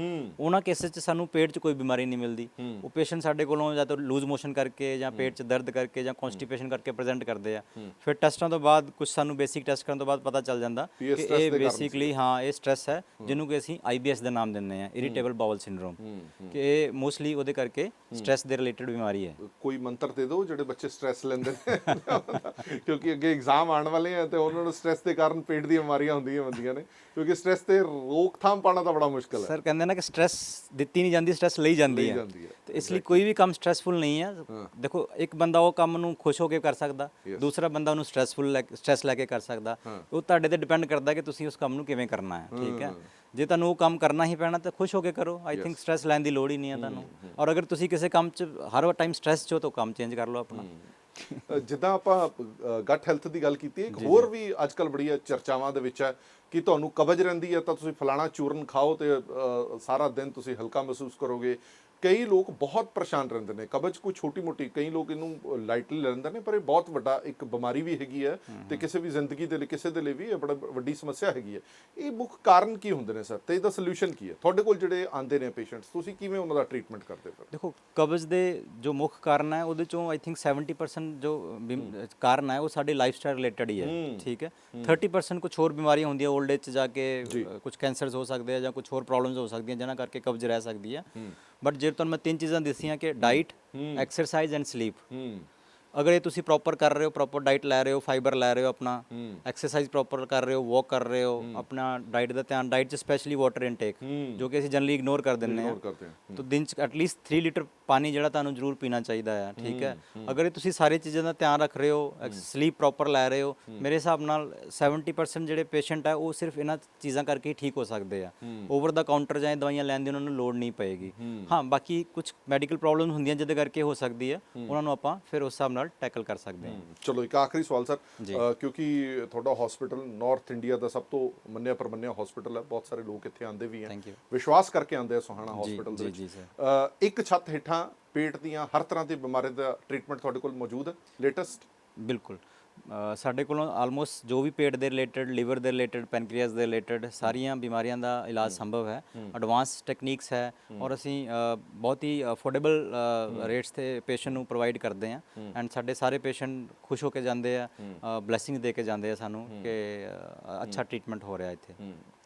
ਉਹਨਾਂ ਕੇਸਿਸ 'ਚ ਸਾਨੂੰ ਪੇਟ 'ਚ ਕੋਈ ਬਿਮਾਰੀ ਨਹੀਂ ਮਿਲਦੀ। ਉਹ ਪੇਸ਼ੈਂਟ ਸਾਡੇ ਕੋਲੋਂ ਜਾਂ ਤਾਂ ਲੂਜ਼ ਮੋਸ਼ਨ ਕਰਕੇ ਜਾਂ ਪੇਟ 'ਚ ਦਰਦ ਕਰਕੇ ਜਾਂ ਕਨਸਟੀਪੇਸ਼ਨ ਕਰਕੇ ਪ੍ਰੈਜ਼ੈਂਟ ਕਰਦੇ ਆ। ਫਿਰ ਟੈਸਟਾਂ ਤੋਂ ਬਾਅਦ ਕੁਝ ਸਾਨੂੰ ਬੇਸਿਕ ਟੈਸਟ ਕਰਨ ਤੋਂ ਬਾਅਦ ਪਤਾ ਚੱਲ ਜਾਂਦਾ ਕਿ ਇਹ ਬੇਸਿਕਲੀ ਹਾਂ ਇਹ ਸਟ੍ਰੈਸ ਹੈ ਜਿਹਨੂੰ ਕਿ ਅਸੀਂ ਆਈਬੀਐਸ ਦਾ ਨਾਮ ਦਿੰਦੇ ਆ ਇਰੀਟੇਬਲ ਬਾਵਲ ਸਿੰਡਰੋਮ ਕਿ ਇਹ ਮੋਸਟਲੀ ਉਹਦੇ ਕਰਕੇ ਸਟ੍ਰੈਸ ਦੇ ਰਿਲੇਟਡ ਬਿਮਾਰੀ ਹੈ। ਕੋਈ ਮੰਤਰ ਦੇ ਦਿਓ ਜਿਹੜੇ ਬੱਚੇ ਸਟ੍ਰੈਸ ਲੈਂਦੇ ਕਿਉਂਕਿ ਅੱਗੇ ਐਗਜ਼ਾਮ ਆਉਣ ਵਾਲੇ ਆ ਤੇ ਉਹਨਾਂ ਨੂੰ ਸਟ੍ਰੈਸ ਦੇ ਕਾਰਨ ਪੇਟ ਦੀਆਂ ਬਿਮਾਰੀਆਂ ਹੁੰਦੀਆਂ ਹੁੰਦੀਆਂ ਨੇ ਕਿਉਂਕਿ ਸਟ੍ਰੈਸ ਤੇ ਰੋਕਥਾਮ ਪਾਣਾ ਤਾਂ ਬੜਾ ਮੁਸ਼ਕਲ ਹੈ। ਸਰ ਕਹਿੰਦੇ ਨਾ ਕਿ ਸਟ੍ਰੈਸ ਦਿੱਤੀ ਨਹੀਂ ਜਾਂਦੀ ਸਟ੍ਰੈਸ ਲਈ ਜਾਂਦੀ ਹੈ ਤੇ ਇਸ ਲਈ ਕੋਈ ਵੀ ਕੰਮ ਸਟ੍ਰੈਸਫੁਲ ਨਹੀਂ ਹੈ। ਦੇਖੋ ਇੱਕ ਬੰਦਾ ਉਹ ਕੰਮ ਨੂੰ ਖੁਸ਼ ਹੋ ਕੇ ਕਰ ਸਕਦਾ ਦੂਸਰਾ ਬੰਦਾ ਉਹਨੂੰ ਸਟ੍ਰੈਸਫੁਲ ਸਟ੍ਰੈਸ ਲੈ ਕੇ ਕਰ ਸਕਦਾ। ਉਹ ਤੁਹਾਡੇ ਤੇ ਡਿਪੈਂਡ ਕਰਦਾ ਕਿ ਤੁਸੀਂ ਉਸ ਕੰਮ ਨੂੰ ਕਿਵੇਂ ਕਰਨਾ ਹੈ ਠੀਕ ਹੈ? ਜੇ ਤੁਹਾਨੂੰ ਉਹ ਕੰਮ ਕਰਨਾ ਹੀ ਪੈਣਾ ਤਾਂ ਖੁਸ਼ ਹੋ ਕੇ ਕਰੋ। ਆਈ ਥਿੰਕ ਸਟ੍ਰੈਸ ਲੈਣ ਦੀ ਲੋੜ ਹੀ ਨਹੀਂ ਹੈ ਤੁਹਾਨੂੰ। ਔਰ ਅਗਰ ਤੁਸੀਂ ਕਿਸੇ ਕੰਮ 'ਚ ਹਰ ਟਾਈਮ ਸਟ੍ਰੈਸ 'ਚ ਹੋ ਤਾਂ ਕੰਮ ਚੇਂਜ ਕਰ ਲਓ ਆਪਣਾ। ਜਿੱਦਾਂ ਆਪਾਂ ਗੱਟ ਹੈਲਥ ਦੀ ਗੱਲ ਕੀਤੀ ਇੱਕ ਹੋਰ ਵੀ ਅੱਜ ਕੱਲ ਬੜੀਆਂ ਚਰਚਾਵਾਂ ਦੇ ਵਿੱਚ ਹੈ। ਕਿ ਤੁਹਾਨੂੰ ਕਬਜ਼ ਰਹਿੰਦੀ ਹੈ ਤਾਂ ਤੁਸੀਂ ਫਲਾਣਾ ਚੂਰਨ ਖਾਓ ਤੇ ਸਾਰਾ ਦਿਨ ਤੁਸੀਂ ਹਲਕਾ ਮਹਿਸੂਸ ਕਰੋਗੇ। ਕਈ ਲੋਕ ਬਹੁਤ ਪਰੇਸ਼ਾਨ ਰਹਿੰਦੇ ਨੇ। ਕਬਜ਼ ਕੋਈ ਛੋਟੀ ਮੋਟੀ ਕਈ ਲੋਕ ਇਹਨੂੰ ਲਾਈਟਲੀ ਲੈਂਦੇ ਨੇ ਪਰ ਇਹ ਬਹੁਤ ਵੱਡਾ ਇੱਕ ਬਿਮਾਰੀ ਵੀ ਹੈਗੀ ਹੈ ਤੇ ਕਿਸੇ ਵੀ ਜ਼ਿੰਦਗੀ ਦੇ ਲਈ ਕਿਸੇ ਦੇ ਲਈ ਵੀ ਇਹ ਬੜਾ ਵੱਡੀ ਸਮੱਸਿਆ ਹੈਗੀ ਹੈ। ਇਹ ਮੁੱਖ ਕਾਰਨ ਕੀ ਹੁੰਦੇ ਨੇ ਸਰ? ਤੇ ਇਹਦਾ ਸੋਲੂਸ਼ਨ ਕੀ ਹੈ? ਤੁਹਾਡੇ ਕੋਲ ਜਿਹੜੇ ਆਉਂਦੇ ਨੇ ਪੇਸ਼ੈਂਟਸ ਤੁਸੀਂ ਕਿਵੇਂ ਉਹਨਾਂ ਦਾ ਟ੍ਰੀਟਮੈਂਟ ਕਰਦੇ ਫਿਰ ਦੇਖੋ ਕਬਜ਼ ਦੇ ਜੋ ਮੁੱਖ ਕਾਰਨ ਹੈ ਉਹਦੇ ਚੋਂ ਆਈ ਥਿੰਕ 70% ਜੋ ਕਾਰਨ ਹੈ ਉਹ ਸਾਡੇ ਲਾਈਫਸਟਾਈਲ ਰਿਲੇਟਡ ਹੀ ਹੈ। ਠੀਕ ਹੈ? 30% ਕੁਝ ਹੋਰ ਬਿਮਾਰੀਆਂ ਹੁੰਦੀਆਂ 올ਡ ਏਜ ਚ ਜਾ ਕੇ ਕੁਝ ਕੈਂਸਰਸ ਹੋ ਸਕਦੇ ਆ ਜਾਂ ਕੁਝ ਹੋਰ ਪ੍ਰੋਬਲਮਸ ਹੋ ਸਕਦੀਆਂ ਜਿਨ੍ਹਾਂ ਕਰਕੇ ਕਬਜ਼ ਰਹਿ ਸਕਦੀ ਹੈ। ਬਟ ਜੇ ਤੁਹਾਨੂੰ ਮੈਂ ਤਿੰਨ ਚੀਜ਼ਾਂ ਦੱਸੀਆਂ ਕਿ ਡਾਈਟ ਐਕਸਰਸਾਈਜ਼ ਐਂਡ ਸਲੀਪ ਅਗਰ ਇਹ ਤੁਸੀਂ ਪ੍ਰੋਪਰ ਕਰ ਰਹੇ ਹੋ ਪ੍ਰੋਪਰ ਡਾਈਟ ਲੈ ਰਹੇ ਹੋ ਫਾਈਬਰ ਲੈ ਰਹੇ ਹੋ ਆਪਣਾ ਐਕਸਰਸਾਈਜ਼ ਪ੍ਰੋਪਰ ਕਰ ਰਹੇ ਹੋ ਵਾਕ ਕਰ ਰਹੇ ਹੋ ਆਪਣਾ ਡਾਈਟ ਦਾ ਧਿਆਨ ਡਾਈਟ ਚ ਸਪੈਸ਼ਲੀ ਵਾਟਰ ਇਨਟੇਕ ਜੋ ਕਿ ਅਸੀਂ ਜਨਰਲੀ ਇਗਨੋਰ ਕਰ ਕਰਦੇ ਹਾਂ। ਤਾਂ ਦਿਨ ਚ ਐਟਲੀਸਟ 3 ਲੀਟਰ ਪਾਣੀ ਜਿਹੜਾ ਤੁਹਾਨੂੰ ਜ਼ਰੂਰ ਪੀਣਾ ਚਾਹੀਦਾ ਹੈ ਠੀਕ ਹੈ? ਅਗਰ ਇਹ ਤੁਸੀਂ ਸਾਰੀ ਚੀਜ਼ਾਂ ਦਾ ਧਿਆਨ ਰੱਖ ਰਹੇ ਹੋ ਸਲੀਪ ਪ੍ਰੋਪਰ ਲੈ ਰਹੇ ਹੋ ਮੇਰੇ ਹਿਸਾਬ ਨਾਲ 70% ਜਿਹੜੇ ਪੇਸ਼ੈਂਟ ਹੈ ਉਹ ਸਿਰਫ ਇਹਨਾਂ ਚੀਜ਼ਾਂ ਕਰਕੇ ਹੀ ਠੀਕ ਹੋ ਸਕਦੇ ਆ। ਓਵਰ ਦਾ ਕਾਊਂਟਰ ਜਾਂ ਦਵਾਈਆਂ ਲੈਣ ਦੀ ਉਹਨਾਂ ਨੂੰ ਲੋੜ ਨਹੀਂ ਪਏਗੀ। ਹਾਂ। ਬਾਕੀ ਕੁਝ ਮੈਡੀਕਲ ਪ੍ਰੋਬਲਮ ਹੁੰਦੀਆਂ ਜਿਹਦੇ ਕਰਕੇ ਹੋ ਸਕਦੀ ਹੈ। ਉਹਨਾਂ ਨੂੰ ਆਪਾਂ ਫਿਰ ਉਸ ਹਿਸਾਬ ਨਾਲ ਟੈਕਲ ਕਰ ਸਕਦੇ ਹਾਂ। ਚਲੋ ਇੱਕ ਆਖਰੀ ਸਵਾਲ ਸਰ। ਕਿਉਂਕਿ ਤੁਹਾਡਾ ਹਸਪੀਟਲ ਨਾਰਥ ਇੰਡੀਆ ਦਾ ਸਭ ਤੋਂ ਮੰਨਿਆ ਪ੍ਰਮੰਨਿਆ ਹਸਪੀਟਲ ਹੈ। ਬਹੁਤ ਸਾਰੇ ਲੋਕ ਇੱਥੇ ਆਉਂਦੇ ਵੀ you. ਵਿਸ਼ਵਾਸ ਕਰਕੇ ਆਉਂਦੇ ਆ ਸੋਹਾਣਾ ਹਸਪੀਟਲ ਦੇ ਵਿੱਚ। ਇੱਕ ਛੱਤ ਹੇਠਾਂ ਪੇਟ ਦੀਆਂ ਹਰ ਤਰ੍ਹਾਂ ਦੀ ਬਿਮਾਰੀ ਦਾ ਟ੍ਰੀਟਮੈਂਟ ਤੁਹਾਡੇ ਕੋਲ ਮੌਜੂਦ ਹੈ। ਲੇਟੈਸਟ ਬਿਲਕੁਲ। ਸਾਡੇ ਕੋਲੋਂ ਆਲਮੋਸਟ ਜੋ ਵੀ ਪੇਟ ਦੇ ਰਿਲੇਟਡ ਲਿਵਰ ਦੇ ਰਿਲੇਟਡ ਪੈਨਕ੍ਰੀਅਸ ਦੇ ਰਿਲੇਟਡ ਸਾਰੀਆਂ ਬਿਮਾਰੀਆਂ ਦਾ ਇਲਾਜ ਸੰਭਵ ਹੈ। ਐਡਵਾਂਸ ਟੈਕਨੀਕਸ ਹੈ ਔਰ ਅਸੀਂ ਬਹੁਤ ਹੀ ਅਫੋਰਡੇਬਲ ਰੇਟਸ ਤੇ ਪੇਸ਼ੈਂਟ ਨੂੰ ਪ੍ਰੋਵਾਈਡ ਕਰਦੇ ਹਾਂ। ਐਂਡ ਸਾਡੇ ਸਾਰੇ ਪੇਸ਼ੈਂਟ ਖੁਸ਼ ਹੋ ਕੇ ਜਾਂਦੇ ਆ ਬਲੇਸਿੰਗ ਦੇ ਕੇ ਜਾਂਦੇ ਆ ਸਾਨੂੰ ਕਿ ਅੱਛਾ ਟ੍ਰੀਟਮੈਂਟ ਹੋ ਰਿਹਾ ਇੱਥੇ।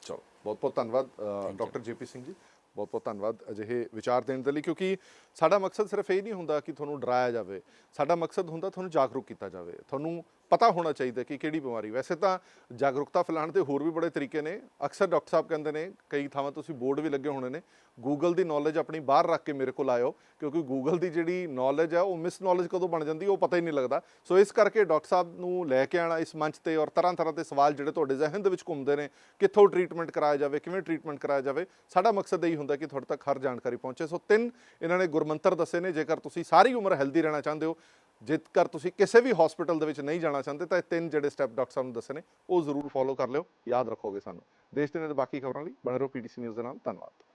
ਚਲੋ ਬਹੁਤ ਬਹੁਤ ਧੰਨਵਾਦ ਡਾਕਟਰ ਜੇਪੀ ਸਿੰਘ ਜੀ। ਬਹੁਤ ਬਹੁਤ ਧੰਨਵਾਦ ਅਜਿਹੇ ਵਿਚਾਰ ਦੇਣ ਦੇ ਲਈ ਕਿਉਂਕਿ ਸਾਡਾ ਮਕਸਦ ਸਿਰਫ ਇਹ ਨਹੀਂ ਹੁੰਦਾ ਕਿ ਤੁਹਾਨੂੰ ਡਰਾਇਆ ਜਾਵੇ। ਸਾਡਾ ਮਕਸਦ ਹੁੰਦਾ ਤੁਹਾਨੂੰ ਜਾਗਰੂਕ ਕੀਤਾ ਜਾਵੇ। ਤੁਹਾਨੂੰ ਪਤਾ ਹੋਣਾ ਚਾਹੀਦਾ ਕਿ ਕਿਹੜੀ ਬਿਮਾਰੀ। ਵੈਸੇ ਤਾਂ ਜਾਗਰੂਕਤਾ ਫੈਲਾਉਣ ਦੇ ਹੋਰ ਵੀ ਬੜੇ ਤਰੀਕੇ ਨੇ। ਅਕਸਰ ਡਾਕਟਰ ਸਾਹਿਬ ਕਹਿੰਦੇ ਨੇ, ਕਈ ਥਾਵਾਂ ਤੁਸੀਂ ਬੋਰਡ ਵੀ ਲੱਗੇ ਹੋਣੇ ਨੇ ਗੂਗਲ ਦੀ ਨੌਲੇਜ ਆਪਣੀ ਬਾਹਰ ਰੱਖ ਕੇ ਮੇਰੇ ਕੋਲ ਆਇਓ, ਕਿਉਂਕਿ ਗੂਗਲ ਦੀ ਜਿਹੜੀ ਨੌਲੇਜ ਆ, ਉਹ ਮਿਸ ਨੌਲੇਜ ਕਦੋਂ ਬਣ ਜਾਂਦੀ, ਉਹ ਪਤਾ ਹੀ ਨਹੀਂ ਲੱਗਦਾ। ਸੋ ਇਸ ਕਰਕੇ ਡਾਕਟਰ ਸਾਹਿਬ ਨੂੰ ਲੈ ਕੇ ਆਣਾ ਇਸ ਮੰਚ ਤੇ ਔਰ ਤਰ੍ਹਾਂ ਤਰ੍ਹਾਂ ਦੇ ਸਵਾਲ ਜਿਹੜੇ ਤੁਹਾਡੇ ਜ਼ਿਹਨ ਦੇ ਵਿੱਚ ਘੁੰਮਦੇ ਨੇ, ਕਿੱਥੋਂ ਟ੍ਰੀਟਮੈਂਟ ਕਰਾਇਆ ਜਾਵੇ, ਕਿਵੇਂ ਟ੍ਰੀਟਮੈਂਟ ਕਰਾਇਆ ਜਾਵੇ, ਸਾਡਾ ਮਕਸਦ ਇਹੀ ਹੁੰਦਾ ਕਿ ਤੁਹਾਡੇ ਤੱਕ ਹਰ ਜਾਣਕਾਰੀ ਪਹੁੰਚੇ। ਸੋ ਤਿੰਨ ਇਹਨਾਂ ਨੇ ਗੁਰਮੰਤਰ ਦੱਸੇ ਨੇ, ਜੇਕਰ ਤੁਸੀਂ ਸਾਰੀ ਉਮਰ ਹੈਲਦੀ ਰਹਿਣਾ ਚਾਹੁੰਦੇ ਹੋ ਜੇਕਰ ਤੁਸੀਂ ਕਿਸੇ ਵੀ ਹਸਪੀਟਲ ਦੇ ਵਿੱਚ ਨਹੀਂ ਜਾਣਾ ਚਾਹੁੰਦੇ, ਤਾਂ ਇਹ ਤਿੰਨ ਜਿਹੜੇ ਸਟੈਪ ਡਾਕਟਰ ਸਾਹਿਬ ਨੇ ਦੱਸੇ ਨੇ, ਉਹ ਜ਼ਰੂਰ ਫੋਲੋ ਕਰ ਲਿਓ, ਯਾਦ ਰੱਖੋਗੇ ਸਾਨੂੰ। ਦੇਸ਼ ਦੇ ਨੇ ਬਾਕੀ ਖਬਰਾਂ ਲਈ ਬਣੇ ਰਹੋ ਪੀਟੀਸੀ ਨਿਊਜ਼ ਦੇ ਨਾਲ, ਧੰਨਵਾਦ।